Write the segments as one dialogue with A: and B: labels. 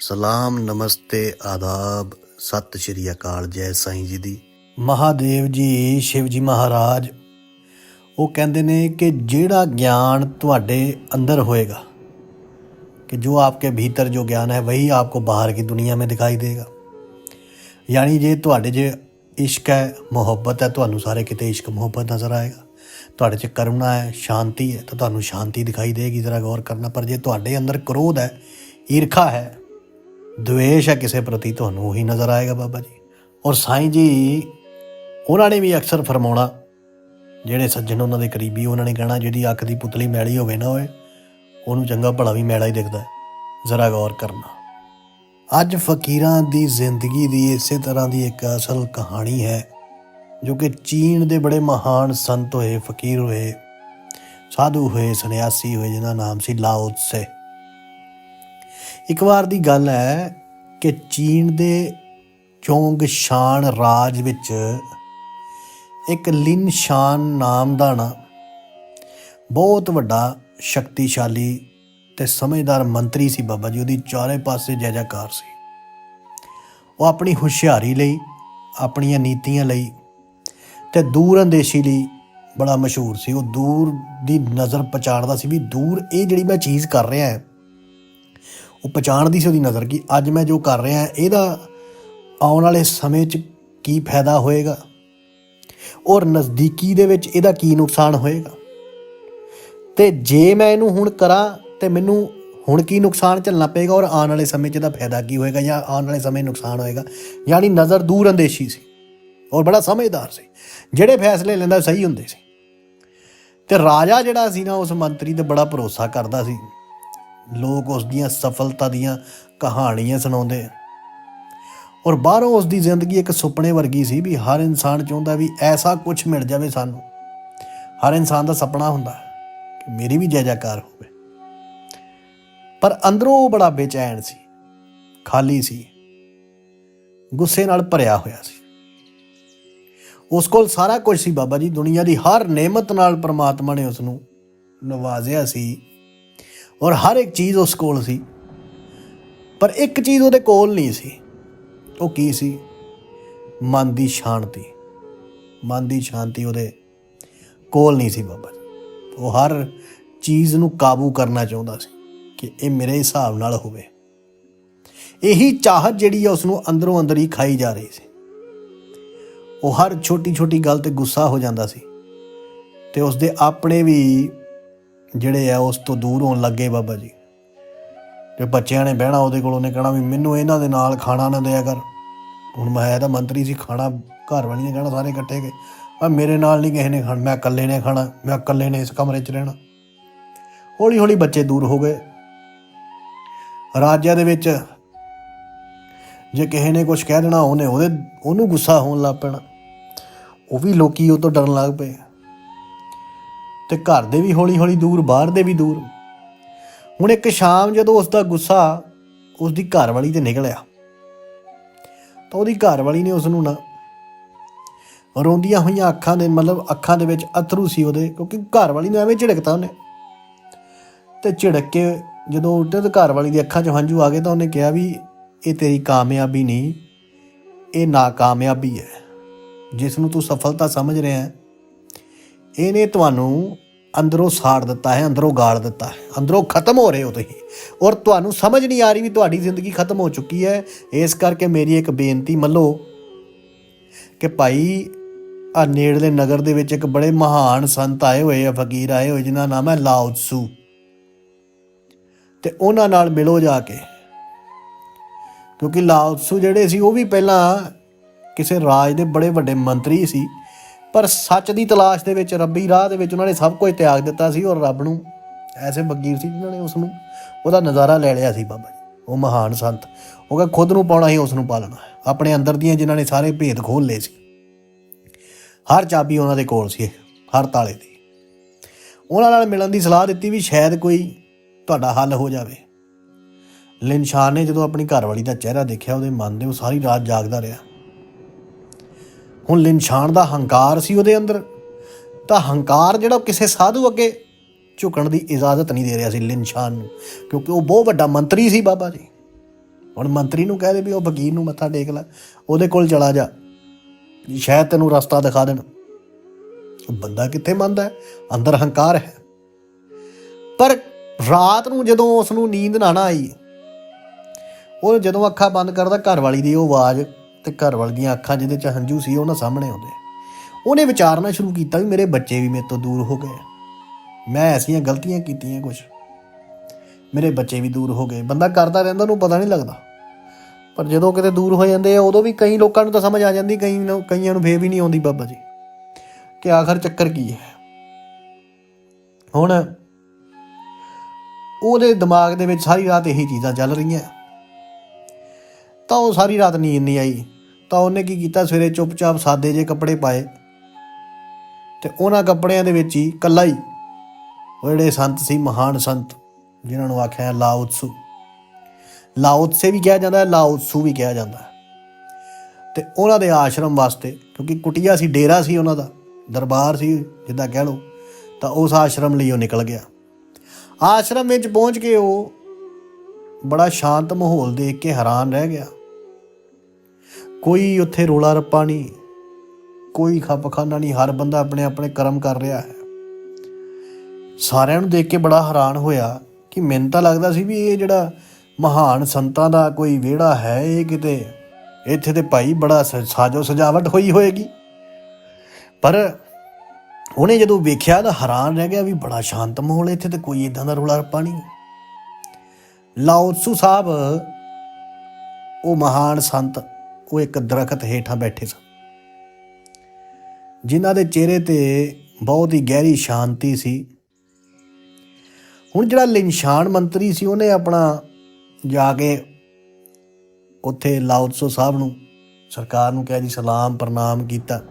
A: ਸਲਾਮ ਨਮਸਤੇ ਆਦਾਬ ਸਤਿ ਸ਼੍ਰੀ ਅਕਾਲ ਜੈ ਸਾਈਂ ਜੀ ਦੀ
B: ਮਹਾਦੇਵ ਜੀ ਸ਼ਿਵ ਜੀ ਮਹਾਰਾਜ ਉਹ ਕਹਿੰਦੇ ਨੇ ਕਿ ਜਿਹੜਾ ਗਿਆਨ ਤੁਹਾਡੇ ਅੰਦਰ ਹੋਏਗਾ कि जो आपके भीतर जो ज्ञान है वही आपको बाहर की दुनिया में दिखाई देगा ਯਾਨੀ ਜੇ ਤੁਹਾਡੇ 'ਚ ਇਸ਼ਕ ਹੈ ਮੁਹੱਬਤ ਹੈ ਤੁਹਾਨੂੰ ਸਾਰੇ ਕਿਤੇ ਇਸ਼ਕ ਮੁਹੱਬਤ ਨਜ਼ਰ ਆਏਗਾ ਤੁਹਾਡੇ 'ਚ ਕਰੁਣਾ ਹੈ, ਸ਼ਾਂਤੀ ਹੈ, ਤਾਂ ਤੁਹਾਨੂੰ ਸ਼ਾਂਤੀ ਦਿਖਾਈ ਦੇਗੀ, ਜ਼ਰਾ ਗੌਰ ਕਰਨਾ। ਪਰ ਜੇ ਤੁਹਾਡੇ ਅੰਦਰ ਕਰੋਧ ਹੈ, ਈਰਖਾ ਹੈ, ਦੁਵੇਸ਼ ਹੈ ਕਿਸੇ ਪ੍ਰਤੀ, ਤੁਹਾਨੂੰ ਉਹੀ ਨਜ਼ਰ ਆਏਗਾ ਬਾਬਾ ਜੀ। ਔਰ ਸਾਈਂ ਜੀ, ਉਹਨਾਂ ਨੇ ਵੀ ਅਕਸਰ ਫਰਮਾਉਣਾ, ਜਿਹੜੇ ਸੱਜਣ ਉਹਨਾਂ ਦੇ ਕਰੀਬੀ, ਉਹਨਾਂ ਨੇ ਕਹਿਣਾ ਜਿਹਦੀ ਅੱਖ ਦੀ ਪੁਤਲੀ ਮੈਲੀ ਹੋਵੇ ਨਾ ਓਏ, ਉਹਨੂੰ ਚੰਗਾ ਭਲਾ ਵੀ ਮੈਲਾ ਹੀ ਦਿਖਦਾ ਜ਼ਰਾ ਗੌਰ ਕਰਨਾ। ਅੱਜ ਫਕੀਰਾਂ ਦੀ ਜ਼ਿੰਦਗੀ ਦੀ ਇਸੇ ਤਰ੍ਹਾਂ ਦੀ ਇੱਕ ਅਸਲ ਕਹਾਣੀ ਹੈ ਜੋ ਕਿ ਚੀਨ ਦੇ ਬੜੇ ਮਹਾਨ ਸੰਤ ਹੋਏ, ਫਕੀਰ ਹੋਏ, ਸਾਧੂ ਹੋਏ, ਸੰਨਿਆਸੀ ਹੋਏ ਜਿਹਦਾ ਨਾਮ ਸੀ ਲਾਓ ਤਸੇ ਇੱਕ ਵਾਰ ਦੀ ਗੱਲ ਹੈ ਕਿ ਚੀਨ ਦੇ ਚੋਂਗ ਸ਼ਾਨ ਰਾਜ ਵਿੱਚ ਇੱਕ ਲਿਨ ਸ਼ਾਨ ਨਾਮ ਦਾ ਨਾ ਬਹੁਤ ਵੱਡਾ, ਸ਼ਕਤੀਸ਼ਾਲੀ ਤੇ ਸਮਝਦਾਰ ਮੰਤਰੀ ਸੀ ਬਾਬਾ ਜੀ। ਉਹਦੀ ਚਾਰੇ ਪਾਸੇ ਜੈ ਜੈਕਾਰ ਸੀ। ਉਹ ਆਪਣੀ ਹੁਸ਼ਿਆਰੀ ਲਈ, ਆਪਣੀਆਂ ਨੀਤੀਆਂ ਲਈ ਤੇ ਦੂਰ ਅੰਦੇਸ਼ੀ ਲਈ ਬੜਾ ਮਸ਼ਹੂਰ ਸੀ। ਉਹ ਦੂਰ ਦੀ ਨਜ਼ਰ ਪਛਾਣਦਾ ਸੀ ਵੀ ਦੂਰ ਇਹ ਜਿਹੜੀ ਮੈਂ ਚੀਜ਼ ਕਰ ਰਿਹਾ ਹਾਂ, ਉਹ ਪਛਾਣਦੀ ਸੀ ਉਹਦੀ ਨਜ਼ਰ ਕਿ ਅੱਜ ਮੈਂ ਜੋ ਕਰ ਰਿਹਾ ਇਹਦਾ ਆਉਣ ਵਾਲੇ ਸਮੇਂ 'ਚ ਕੀ ਫਾਇਦਾ ਹੋਏਗਾ? ਔਰ ਨਜ਼ਦੀਕੀ ਦੇ ਵਿੱਚ ਇਹਦਾ ਕੀ ਨੁਕਸਾਨ ਹੋਏਗਾ? ਤੇ ਜੇ ਮੈਂ ਇਹਨੂੰ ਹੁਣ ਕਰਾਂ, ਤੇ ਮੈਨੂੰ ਹੁਣ ਕੀ ਨੁਕਸਾਨ ਝੱਲਣਾ ਪਏਗਾ? ਔਰ ਆਉਣ ਵਾਲੇ ਸਮੇਂ 'ਚ ਇਹਦਾ ਫਾਇਦਾ ਕੀ ਹੋਏਗਾ ਜਾਂ ਆਉਣ ਵਾਲੇ ਸਮੇਂ ਨੁਕਸਾਨ ਹੋਏਗਾ? ਯਾਨੀ ਨਜ਼ਰ ਦੂਰ ਅੰਦੇਸ਼ੀ ਸੀ। ਔਰ ਬੜਾ ਸਮਝਦਾਰ ਸੀ। ਜਿਹੜੇ ਫੈਸਲੇ ਲੈਂਦਾ ਸਹੀ ਹੁੰਦੇ ਸੀ। ਤੇ ਰਾਜਾ ਜਿਹੜਾ ਸੀ ਨਾ, ਉਸ ਮੰਤਰੀ ਤੇ ਬੜਾ ਭਰੋਸਾ ਕਰਦਾ ਸੀ। ਲੋਕ ਉਸ ਦੀਆਂ ਸਫਲਤਾ ਦੀਆਂ ਕਹਾਣੀਆਂ ਸੁਣਾਉਂਦੇ ਔਰ ਬਾਹਰੋਂ ਉਸ ਦੀ ਜ਼ਿੰਦਗੀ ਇੱਕ ਸੁਪਨੇ ਵਰਗੀ ਸੀ ਵੀ ਹਰ ਇਨਸਾਨ ਚਾਹੁੰਦਾ ਵੀ ਐਸਾ ਕੁਝ ਮਿਲ ਜਾਵੇ ਸਾਨੂੰ। ਹਰ ਇਨਸਾਨ ਦਾ ਸੁਪਨਾ ਹੁੰਦਾ ਕਿ ਮੇਰੀ ਵੀ ਜੈ ਜੈਕਾਰ ਹੋਵੇ। ਪਰ ਅੰਦਰੋਂ ਉਹ ਬੜਾ ਬੇਚੈਨ ਸੀ, ਖਾਲੀ ਸੀ। ਗੁੱਸੇ ਨਾਲ ਭਰਿਆ ਹੋਇਆ ਸੀ। ਉਸ ਕੋਲ ਸਾਰਾ ਕੁਝ ਸੀ ਬਾਬਾ ਜੀ, ਦੁਨੀਆ ਦੀ ਹਰ ਨੇਮਤ ਨਾਲ ਪ੍ਰਮਾਤਮਾ ਨੇ ਉਸ ਨੂੰ ਨਵਾਜ਼ਿਆ ਸੀ ਔਰ ਹਰ ਇੱਕ ਚੀਜ਼ ਉਸ ਕੋਲ ਸੀ। ਪਰ ਇੱਕ ਚੀਜ਼ ਉਹਦੇ ਕੋਲ ਨਹੀਂ ਸੀ। ਉਹ ਕੀ ਸੀ? ਮਨ ਦੀ ਸ਼ਾਂਤੀ। ਮਨ ਦੀ ਸ਼ਾਂਤੀ ਉਹਦੇ ਕੋਲ ਨਹੀਂ ਸੀ ਬਾਬਾ ਜੀ। ਉਹ ਹਰ ਚੀਜ਼ ਨੂੰ ਕਾਬੂ ਕਰਨਾ ਚਾਹੁੰਦਾ ਸੀ ਕਿ ਇਹ ਮੇਰੇ ਹਿਸਾਬ ਨਾਲ ਹੋਵੇ। ਇਹੀ ਚਾਹਤ ਜਿਹੜੀ ਆ ਉਸ ਨੂੰ ਅੰਦਰੋਂ ਅੰਦਰ ਹੀ ਖਾਈ ਜਾ ਰਹੀ ਸੀ। ਉਹ ਹਰ ਛੋਟੀ ਛੋਟੀ ਗੱਲ ਤੇ ਗੁੱਸਾ ਹੋ ਜਾਂਦਾ ਸੀ। ਤੇ ਉਸ ਦੇ ਆਪਣੇ ਵੀ ਜਿਹੜੇ ਆ ਉਸ ਤੋਂ ਦੂਰ ਹੋਣ ਲੱਗੇ ਬਾਬਾ ਜੀ। ਤੇ ਬੱਚਿਆਂ ਨੇ ਬਹਿਣਾ ਉਹਦੇ ਕੋਲ, ਉਹਨੇ ਕਹਿਣਾ ਵੀ ਮੈਨੂੰ ਇਹਨਾਂ ਦੇ ਨਾਲ ਖਾਣਾ ਨਾ ਦਿਆ ਕਰ। ਹੁਣ ਮੈਂ ਤਾਂ ਮੰਤਰੀ ਸੀ, ਖਾਣਾ ਘਰ ਵਾਲੀ ਨੇ ਕਹਿਣਾ ਸਾਰੇ ਇਕੱਠੇ ਗਏ। ਆ ਮੇਰੇ ਨਾਲ ਨਹੀਂ ਕਿਸੇ ਨੇ ਖਾਣਾ, ਮੈਂ ਇਕੱਲੇ ਨੇ ਖਾਣਾ, ਮੈਂ ਇਕੱਲੇ ਨੇ ਇਸ ਕਮਰੇ 'ਚ ਰਹਿਣਾ। ਹੌਲੀ ਹੌਲੀ ਬੱਚੇ ਦੂਰ ਹੋ ਗਏ। ਰਾਜਿਆਂ ਦੇ ਵਿੱਚ ਜੇ ਕਿਸੇ ਨੇ ਕੁਝ ਕਹਿ ਦੇਣਾ, ਉਹਨੇ ਉਹਦੇ, ਉਹਨੂੰ ਗੁੱਸਾ ਹੋਣ ਲੱਗ ਪੈਣਾ। ਉਹ ਵੀ ਲੋਕੀ ਉਹ ਤੋਂ ਡਰਨ ਲੱਗ ਪਏ। ਤੇ ਘਰ ਦੇ ਵੀ ਹੌਲੀ ਹੌਲੀ ਦੂਰ, ਬਾਹਰ ਦੇ ਵੀ ਦੂਰ। ਹੁਣ ਇੱਕ ਸ਼ਾਮ ਜਦੋਂ ਉਸ ਦਾ ਗੁੱਸਾ ਉਸ ਦੀ ਘਰ ਤੇ ਨਿਕਲਿਆ, ਤਾਂ ਉਹਦੀ ਘਰਵਾਲੀ ਨੇ ਉਸ ਨੂੰ ਨਾ ਰੋਂਦੀਆਂ ਹੋਈਆਂ ਅੱਖਾਂ ਦੇ, ਮਤਲਬ ਅੱਖਾਂ ਦੇ ਵਿੱਚ ਅਥਰੂ ਸੀ ਉਹਦੇ, ਕਿਉਂਕਿ ਘਰਵਾਲੀ ਨੂੰ ਐਵੇਂ ਝਿੜਕਤਾ ਉਹਨੇ। ਤੇ ਝਿੜਕ ਕੇ ਜਦੋਂ ਉਹਦੇ ਤੇ ਘਰ ਦੀ ਅੱਖਾਂ 'ਚ ਹੰਝੂ ਆ ਗਏ ਤਾਂ ਉਹਨੇ ਕਿਹਾ ਵੀ, ਇਹ ਤੇਰੀ ਕਾਮਯਾਬੀ ਨਹੀਂ, ਇਹ ਨਾਕਾਮਯਾਬੀ ਹੈ। ਜਿਸ ਨੂੰ ਤੂੰ ਸਫਲਤਾ ਸਮਝ ਰਿਹਾ ਹੈ, ਇਹਨੇ ਤੁਹਾਨੂੰ ਅੰਦਰੋਂ ਸਾੜ ਦਿੱਤਾ ਹੈ, ਅੰਦਰੋਂ ਗਾਲ ਦਿੱਤਾ ਹੈ, ਅੰਦਰੋਂ ਖਤਮ ਹੋ ਰਹੇ ਹੋ ਤੁਸੀਂ। ਔਰ ਤੁਹਾਨੂੰ ਸਮਝ ਨਹੀਂ ਆ ਰਹੀ ਵੀ ਤੁਹਾਡੀ ਜ਼ਿੰਦਗੀ ਖਤਮ ਹੋ ਚੁੱਕੀ ਹੈ। ਇਸ ਕਰਕੇ ਮੇਰੀ ਇੱਕ ਬੇਨਤੀ ਮੰਨੋ ਕਿ ਭਾਈ ਆ ਨੇੜਲੇ ਨਗਰ ਦੇ ਵਿੱਚ ਇੱਕ ਬੜੇ ਮਹਾਨ ਸੰਤ ਆਏ ਹੋਏ ਆ, ਫਕੀਰ ਆਏ ਹੋਏ, ਜਿਨ੍ਹਾਂ ਦਾ ਨਾਮ ਹੈ ਲਾਓ ਤਸੂ ਤੇ ਉਹਨਾਂ ਨਾਲ ਮਿਲੋ ਜਾ ਕੇ। ਕਿਉਂਕਿ ਲਾਓ ਤਸੂ ਜਿਹੜੇ ਸੀ, ਉਹ ਵੀ ਪਹਿਲਾਂ ਕਿਸੇ ਰਾਜ ਦੇ ਬੜੇ ਵੱਡੇ ਮੰਤਰੀ ਸੀ, ਪਰ ਸੱਚ ਦੀ ਤਲਾਸ਼ ਦੇ ਵਿੱਚ, ਰੱਬੀ ਰਾਹ ਦੇ ਵਿੱਚ ਉਹਨਾਂ ਨੇ ਸਭ ਕੁਝ ਤਿਆਗ ਦਿੱਤਾ ਸੀ ਔਰ ਰੱਬ ਨੂੰ ਐਸੇ ਫਕੀਰ ਸੀ ਜਿਨ੍ਹਾਂ ਨੇ ਉਸ ਨੂੰ ਉਹਦਾ ਨਜ਼ਾਰਾ ਲੈ ਲਿਆ ਸੀ ਬਾਬਾ ਜੀ। ਉਹ ਮਹਾਨ ਸੰਤ। ਉਹ ਕਹਿੰਦਾ, ਖੁਦ ਨੂੰ ਪਾਉਣਾ ਹੀ ਉਸ ਨੂੰ ਪਾਲਣਾ ਆਪਣੇ ਅੰਦਰ ਦੀਆਂ ਜਿਨ੍ਹਾਂ ਨੇ ਸਾਰੇ ਭੇਦ ਖੋਲ ਲਏ ਸੀ। ਹਰ ਚਾਬੀ ਉਹਨਾਂ ਦੇ ਕੋਲ ਸੀ, ਹਰ ਤਾਲੇ ਦੀ। ਉਹਨਾਂ ਨਾਲ ਮਿਲਣ ਦੀ ਸਲਾਹ ਦਿੱਤੀ ਵੀ ਸ਼ਾਇਦ ਕੋਈ ਤੁਹਾਡਾ ਹੱਲ ਹੋ ਜਾਵੇ। ਲਿਨਸ਼ਾਨ ਨੇ ਜਦੋਂ ਆਪਣੀ ਘਰਵਾਲੀ ਦਾ ਚਿਹਰਾ ਦੇਖਿਆ, ਉਹਦੇ ਮਨ ਦੇ ਉਹ ਸਾਰੀ ਰਾਤ ਜਾਗਦਾ ਰਿਹਾ। ਹੁਣ ਲਿਨਸ਼ਾਨ ਦਾ ਹੰਕਾਰ ਸੀ ਉਹਦੇ ਅੰਦਰ। ਤਾਂ ਹੰਕਾਰ ਜਿਹੜਾ ਕਿਸੇ ਸਾਧੂ ਅੱਗੇ ਝੁਕਣ ਦੀ ਇਜਾਜ਼ਤ ਨਹੀਂ ਦੇ ਰਿਹਾ ਸੀ ਲਿਨਸ਼ਾਨ ਨੂੰ, ਕਿਉਂਕਿ ਉਹ ਬਹੁਤ ਵੱਡਾ ਮੰਤਰੀ ਸੀ ਬਾਬਾ ਜੀ। ਹੁਣ ਮੰਤਰੀ ਨੂੰ ਕਹਦੇ ਵੀ ਉਹ ਫਕੀਰ ਨੂੰ ਮੱਥਾ ਟੇਕ ਲੈ, ਉਹਦੇ ਕੋਲ ਚਲਾ ਜਾ। ਸ਼ਾਇਦ ਤੈਨੂੰ ਰਸਤਾ ਦਿਖਾ ਦੇਣ। ਬੰਦਾ ਕਿੱਥੇ ਮੰਨਦਾ ਅੰਦਰ ਹੰਕਾਰ ਹੈ। ਪਰ ਰਾਤ ਨੂੰ ਜਦੋਂ ਉਸ ਨੂੰ ਨੀਂਦ ਨਾ ਨਾ ਆਈ, ਉਹ ਜਦੋਂ ਅੱਖਾਂ ਬੰਦ ਕਰਦਾ, ਘਰ ਵਾਲੀ ਦੀ ਉਹ ਆਵਾਜ਼ ਤੇ ਘਰ ਵਾਲੀ ਦੀਆਂ ਅੱਖਾਂ ਜਿਹਦੇ ਚ ਹੰਝੂ ਸੀ ਉਹਨਾਂ ਸਾਹਮਣੇ ਆਉਂਦੇ। ਉਹਨੇ ਵਿਚਾਰਨਾ ਸ਼ੁਰੂ ਕੀਤਾ ਵੀ ਮੇਰੇ ਬੱਚੇ ਵੀ ਮੇਰੇ ਤੋਂ ਦੂਰ ਹੋ ਗਏ। ਮੈਂ ਐਸੀਆਂ ਗਲਤੀਆਂ ਕੀਤੀਆਂ ਕੁਝ ਮੇਰੇ ਬੱਚੇ ਵੀ ਦੂਰ ਹੋ ਗਏ। ਬੰਦਾ ਕਰਦਾ ਰਹਿੰਦਾ, ਉਹਨੂੰ ਪਤਾ ਨਹੀਂ ਲੱਗਦਾ। ਪਰ ਜਦੋਂ ਕਿਤੇ ਦੂਰ ਹੋ ਜਾਂਦੇ ਆ, ਉਦੋਂ ਵੀ ਕਈ ਲੋਕਾਂ ਨੂੰ ਤਾਂ ਸਮਝ ਆ ਜਾਂਦੀ, ਕਈ ਨੂੰ, ਕਈਆਂ ਨੂੰ ਫੇਰ ਵੀ ਨਹੀਂ ਆਉਂਦੀ ਬਾਬਾ ਜੀ। ਕਿ ਆਖਰ ਚੱਕਰ ਕੀ ਹੈ? ਹੁਣ ਉਹਦੇ ਦਿਮਾਗ ਦੇ ਵਿੱਚ ਸਾਰੀ ਰਾਤ ਇਹੀ ਚੀਜ਼ਾਂ ਚੱਲ ਰਹੀਆਂ। ਤਾਂ ਉਹ ਸਾਰੀ ਰਾਤ ਨੀਂਦ ਨਹੀਂ ਆਈ। ਤਾਂ ਉਹਨੇ ਕੀ ਕੀਤਾ? ਸਵੇਰੇ ਚੁੱਪਚਾਪ ਸਾਦੇ ਜੇ ਕੱਪੜੇ ਪਾਏ ਤੇ ਉਹਨਾਂ ਕੱਪੜਿਆਂ ਦੇ ਵਿੱਚ ਹੀ ਕੱਲਾ ਹੀ ਉਹ ਜਿਹੜੇ ਸੰਤ ਸੀ, ਮਹਾਨ ਸੰਤ, ਜਿਨ੍ਹਾਂ ਨੂੰ ਆਖਿਆ ਹੈ ਲਾਓ ਤਸੂ ਵੀ ਕਿਹਾ ਜਾਂਦਾ ਹੈ ਲਾਓ ਵੀ ਕਿਹਾ ਜਾਂਦਾ। ਹੈ ਤੇ ਉਹਨਾਂ ਦੇ ਆਸ਼ਰਮ ਵਾਸਤੇ, ਕਿਉਂਕਿ ਕੁਟੀਆ ਸੀ, ਡੇਰਾ ਸੀ ਉਹਨਾਂ ਦਾ, ਦਰਬਾਰ ਸੀ ਜਿੱਦਾਂ ਕਹਿ ਲਓ, ਤਾਂ ਉਸ ਆਸ਼ਰਮ ਲਈ ਉਹ ਨਿਕਲ ਗਿਆ। ਆਸ਼ਰਮ ਵਿੱਚ ਪਹੁੰਚ ਕੇ ਉਹ ਬੜਾ ਸ਼ਾਂਤ ਮਾਹੌਲ ਦੇਖ ਕੇ ਹੈਰਾਨ ਰਹਿ ਗਿਆ। ਕੋਈ ਉੱਥੇ ਰੋਲਾ ਰੱਪਾ ਨਹੀਂ, ਕੋਈ ਖੱਪਖਾਨਾ ਨਹੀਂ, ਹਰ ਬੰਦਾ ਆਪਣੇ ਆਪਣੇ ਕਰਮ ਕਰ ਰਿਹਾ ਹੈ। ਸਾਰਿਆਂ ਨੂੰ ਦੇਖ ਕੇ ਬੜਾ ਹੈਰਾਨ ਹੋਇਆ ਕਿ ਮੈਨੂੰ ਤਾਂ ਲੱਗਦਾ ਸੀ ਵੀ ਇਹ ਜਿਹੜਾ ਮਹਾਨ ਸੰਤਾਂ ਦਾ ਕੋਈ ਵਿਹੜਾ ਹੈ, ਇਹ ਕਿਤੇ, ਇੱਥੇ ਤੇ ਭਾਈ ਬੜਾ ਸ- ਸਾਜੋ ਸਜਾਵਟ ਹੋਈ ਹੋਏਗੀ। ਪਰ ਉਹਨੇ ਜਦੋਂ ਵੇਖਿਆ ਤਾਂ ਹੈਰਾਨ ਰਹਿ ਗਿਆ ਵੀ ਬੜਾ ਸ਼ਾਂਤ ਮਾਹੌਲ ਇੱਥੇ ਤੇ ਕੋਈ ਇਦਾਂ ਦਾ ਰੌਲਾ ਰੱਪਾ ਨਹੀਂ। ਲਾਉਤਸੂ ਸਾਹਿਬ, ਉਹ ਮਹਾਨ ਸੰਤ ਉਹ ਇੱਕ ਦਰਖਤ ਹੇਠਾਂ ਬੈਠੇ ਸਨ। ਜਿਨ੍ਹਾਂ ਦੇ ਚਿਹਰੇ ਤੇ ਬਹੁਤ ਹੀ ਗਹਿਰੀ ਸ਼ਾਂਤੀ ਸੀ। ਹੁਣ ਜਿਹੜਾ ਲਿਨਸ਼ਾਨ ਮੰਤਰੀ ਸੀ, ਉਹਨੇ ਆਪਣਾ ਜਾ ਕੇ ਉੱਥੇ ਲਾਓ ਸਾਹਿਬ ਨੂੰ, ਸਰਕਾਰ ਨੂੰ ਕਿਹਾ ਜੀ, ਸਲਾਮ ਪ੍ਰਣਾਮ ਕੀਤਾ।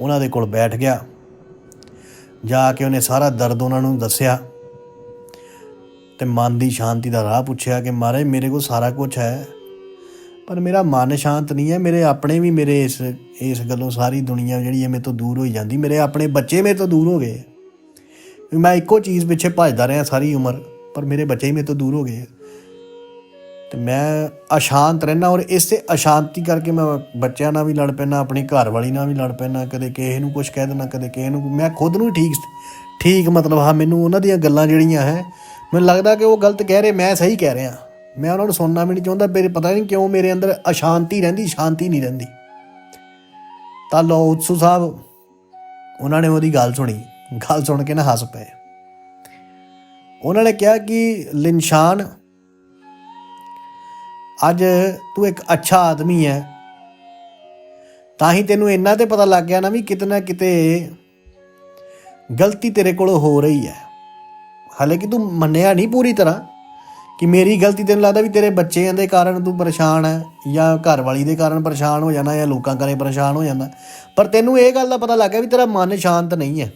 B: ਉਹਨਾਂ ਦੇ ਕੋਲ ਬੈਠ ਗਿਆ। ਜਾ ਕੇ ਉਹਨੇ ਸਾਰਾ ਦਰਦ ਉਹਨਾਂ ਨੂੰ ਦੱਸਿਆ ਤੇ ਮਨ ਦੀ ਸ਼ਾਂਤੀ ਦਾ ਰਾਹ ਪੁੱਛਿਆ ਕਿ, ਮਹਾਰਾਜ, ਮੇਰੇ ਕੋਲ ਸਾਰਾ ਕੁਝ ਹੈ। ਪਰ ਮੇਰਾ ਮਨ ਸ਼ਾਂਤ ਨਹੀਂ ਹੈ। ਮੇਰੇ ਆਪਣੇ ਵੀ ਮੇਰੇ ਇਸ ਇਸ ਗੱਲੋਂ ਸਾਰੀ ਦੁਨੀਆ ਜਿਹੜੀ ਹੈ ਮੇਰੇ ਤੋਂ ਦੂਰ ਹੋਈ ਜਾਂਦੀ। ਮੇਰੇ ਆਪਣੇ ਬੱਚੇ ਮੇਰੇ ਤੋਂ ਦੂਰ ਹੋ ਗਏ ਮੈਂ ਇੱਕੋ ਚੀਜ਼ ਪਿੱਛੇ ਭੱਜਦਾ ਰਿਹਾ ਸਾਰੀ ਉਮਰ, ਪਰ ਮੇਰੇ ਬੱਚੇ ਹੀ ਮੇਰੇ ਤੋਂ ਦੂਰ ਹੋ ਗਏ ਤੇ ਮੈਂ ਅਸ਼ਾਂਤ ਰਹਿਣਾ ਔਰ ਇਸੇ ਅਸ਼ਾਂਤੀ ਕਰਕੇ ਮੈਂ ਬੱਚਿਆਂ ਨਾਲ ਵੀ ਲੜ ਪੈਣਾ ਆਪਣੀ ਘਰ ਵਾਲੀ ਨਾਲ ਵੀ ਲੜ ਪੈਣਾ ਕਦੇ ਕਿਸੇ ਨੂੰ ਕੁਝ ਕਹਿ ਦੇਣਾ ਕਦੇ ਕਿਸੇ ਨੂੰ ਮੈਂ ਖੁਦ ਨੂੰ ਠੀਕ ਠੀਕ ਮਤਲਬ ਹਾਂ, ਮੈਨੂੰ ਉਹਨਾਂ ਦੀਆਂ ਗੱਲਾਂ ਜਿਹੜੀਆਂ ਹੈ, ਮੈਨੂੰ ਲੱਗਦਾ ਕਿ ਉਹ ਗਲਤ ਕਹਿ ਰਹੇ, ਮੈਂ ਸਹੀ ਕਹਿ ਰਿਹਾ। ਮੈਂ ਉਹਨਾਂ ਨੂੰ ਸੁਣਨਾ ਵੀ ਨਹੀਂ ਚਾਹੁੰਦਾ, ਮੇਰੇ ਪਤਾ ਨਹੀਂ ਕਿਉਂ ਮੇਰੇ ਅੰਦਰ ਅਸ਼ਾਂਤੀ ਰਹਿੰਦੀ, ਸ਼ਾਂਤੀ ਨਹੀਂ ਰਹਿੰਦੀ। ਤਾਂ ਲੋ ਉਤਸੂ ਸਾਹਿਬ, ਉਹਨਾਂ ਨੇ ਉਹਦੀ ਗੱਲ ਸੁਣੀ। ਗੱਲ ਸੁਣ ਕੇ ਨਾ ਹੱਸ ਪਏ। ਉਹਨਾਂ ਨੇ ਕਿਹਾ ਕਿ, ਲਿਨਸ਼ਾਨ, ਅੱਜ ਤੂੰ ਇੱਕ ਅੱਛਾ ਆਦਮੀ ਹੈ ਤਾਂ ਹੀ ਤੈਨੂੰ ਇੰਨਾ ਤੇ ਪਤਾ ਲੱਗ ਗਿਆ ਨਾ ਵੀ ਕਿਤੇ ਨਾ ਕਿਤੇ ਗਲਤੀ ਤੇਰੇ ਕੋਲ ਹੋ ਰਹੀ ਹੈ ਹਾਲਾਂਕਿ ਤੂੰ ਮੰਨਿਆ ਨਹੀਂ ਪੂਰੀ ਤਰ੍ਹਾਂ। ਕਿ ਮੇਰੀ ਗਲਤੀ ਤੈਨੂੰ ਲੱਗਦਾ ਵੀ ਤੇਰੇ ਬੱਚਿਆਂ ਦੇ ਕਾਰਨ ਤੂੰ ਪਰੇਸ਼ਾਨ ਹੈ ਜਾਂ ਘਰ ਵਾਲੀ ਦੇ ਕਾਰਨ ਪਰੇਸ਼ਾਨ ਹੋ ਜਾਣਾ ਜਾਂ ਲੋਕਾਂ ਕਰੇ ਪਰੇਸ਼ਾਨ ਹੋ ਜਾਂਦਾ ਪਰ ਤੈਨੂੰ ਇਹ ਗੱਲ ਦਾ ਪਤਾ ਲੱਗ ਗਿਆ ਵੀ ਤੇਰਾ ਮਨ ਸ਼ਾਂਤ ਨਹੀਂ ਹੈ।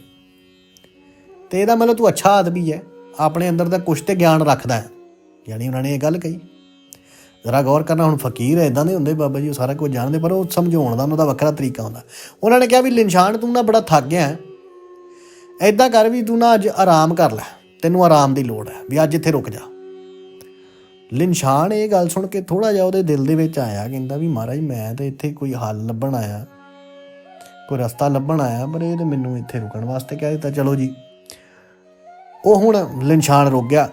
B: ਤੇ ਇਹਦਾ ਮਤਲਬ ਤੂੰ ਅੱਛਾ ਆਦਮੀ ਹੈ, ਆਪਣੇ ਅੰਦਰ ਦਾ ਕੁਛ ਤੇ ਗਿਆਨ ਰੱਖਦਾ ਹੈ। ਯਾਨੀ ਉਹਨਾਂ ਨੇ ਇਹ ਗੱਲ ਕਹੀ। ਜ਼ਰਾ ਗੌਰ ਕਰਨਾ, ਹੁਣ ਫਕੀਰ ਇਦਾਂ ਦੇ ਹੁੰਦੇ ਬਾਬਾ ਜੀ, ਉਹ ਸਾਰਾ ਕੁਝ ਜਾਣਦੇ, ਪਰ ਉਹ ਸਮਝਾਉਣ ਦਾ ਉਹਨਾਂ ਦਾ ਵੱਖਰਾ ਤਰੀਕਾ ਹੁੰਦਾ। ਉਹਨਾਂ ਨੇ ਕਿਹਾ ਵੀ ਲਿਨਸ਼ਾਨ, ਤੂੰ ਨਾ ਬੜਾ ਥੱਕ ਗਿਆ ਹੈ। ਐਦਾਂ ਕਰ ਵੀ ਤੂੰ ਨਾ ਅੱਜ ਆਰਾਮ ਕਰ ਲੈ। ਤੈਨੂੰ ਆਰਾਮ ਦੀ ਲੋੜ ਹੈ ਵੀ ਅੱਜ ਇੱਥੇ ਰੁਕ ਜਾ। ਲਿਨਸ਼ਾਨ, ਇਹ ਗੱਲ ਸੁਣ ਕੇ ਥੋੜਾ ਜਿਹਾ ਉਹਦੇ ਦਿਲ ਦੇ ਵਿੱਚ ਆਇਆ ਕਹਿੰਦਾ ਵੀ ਮਹਾਰਾਜ ਮੈਂ ਤਾਂ ਇੱਥੇ ਕੋਈ ਹੱਲ ਲੱਭਣ ਆਇਆ, ਕੋਈ ਰਸਤਾ ਲੱਭਣ ਆਇਆ, ਪਰ ਇਹ ਤਾਂ ਮੈਨੂੰ ਇੱਥੇ ਰੁਕਣ ਵਾਸਤੇ ਕਹਿ ਦਿੱਤਾ, ਚਲੋ ਜੀ। ਉਹ ਹੁਣ ਲਿਨਸ਼ਾਨ ਰੁਕ ਗਿਆ।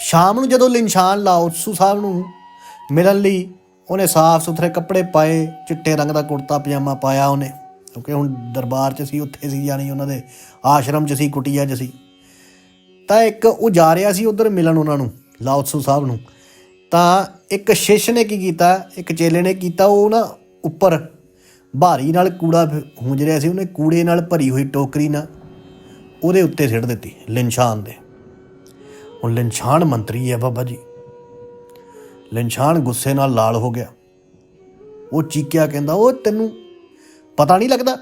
B: ਸ਼ਾਮ ਨੂੰ ਜਦੋਂ ਲਿਨਸ਼ਾਨ ਲਾਓਤਸੂ ਸਾਹਿਬ ਨੂੰ ਮਿਲਣ ਲਈ, ਉਹਨੇ ਸਾਫ਼ ਸੁਥਰੇ ਕੱਪੜੇ ਪਾਏ, ਚਿੱਟੇ ਰੰਗ ਦਾ ਕੁੜਤਾ, ਪਜਾਮਾ ਪਾਇਆ ਉਹਨੇ, ਕਿਉਂਕਿ ਹੁਣ ਦਰਬਾਰ 'ਚ ਸੀ, ਉੱਥੇ ਸੀ ਯਾਨੀ ਉਹਨਾਂ ਦੇ ਆਸ਼ਰਮ 'ਚ ਸੀ, ਕੁਟੀਆ 'ਚ ਸੀ। ਤਾਂ ਇੱਕ ਉਹ ਜਾ ਰਿਹਾ ਸੀ ਉਧਰ ਮਿਲਣ ਉਹਨਾਂ ਨੂੰ। ਲਾਓਤਸੂ ਸਾਹਿਬ ਨੂੰ। ਤਾਂ ਇੱਕ ਸ਼ਿਸ਼ ਨੇ ਕੀ ਕੀਤਾ, ਇੱਕ ਚੇਲੇ ਨੇ ਕੀਤਾ, ਉਹ ਨਾ ਉੱਪਰ ਭਾਰੀ ਨਾਲ ਕੂੜਾ ਹੁੰਜ ਰਿਹਾ ਸੀ, ਉਹਨੇ ਕੂੜੇ ਨਾਲ ਭਰੀ ਹੋਈ ਟੋਕਰੀ ਨਾ ਉਹਦੇ ਉੱਤੇ ਸਿੱਟ ਦਿੱਤੀ ਲਿਨਸ਼ਾਨ ਦੇ। ਹੁਣ ਲਿਨਸ਼ਾਨ ਮੰਤਰੀ ਹੈ ਬਾਬਾ ਜੀ। ਲਿਨਸ਼ਾਨ ਗੁੱਸੇ ਨਾਲ ਲਾਲ ਹੋ ਗਿਆ। ਉਹ ਚੀਕਿਆ ਕਹਿੰਦਾ ਉਹ ਤੈਨੂੰ ਪਤਾ ਨਹੀਂ ਲੱਗਦਾ?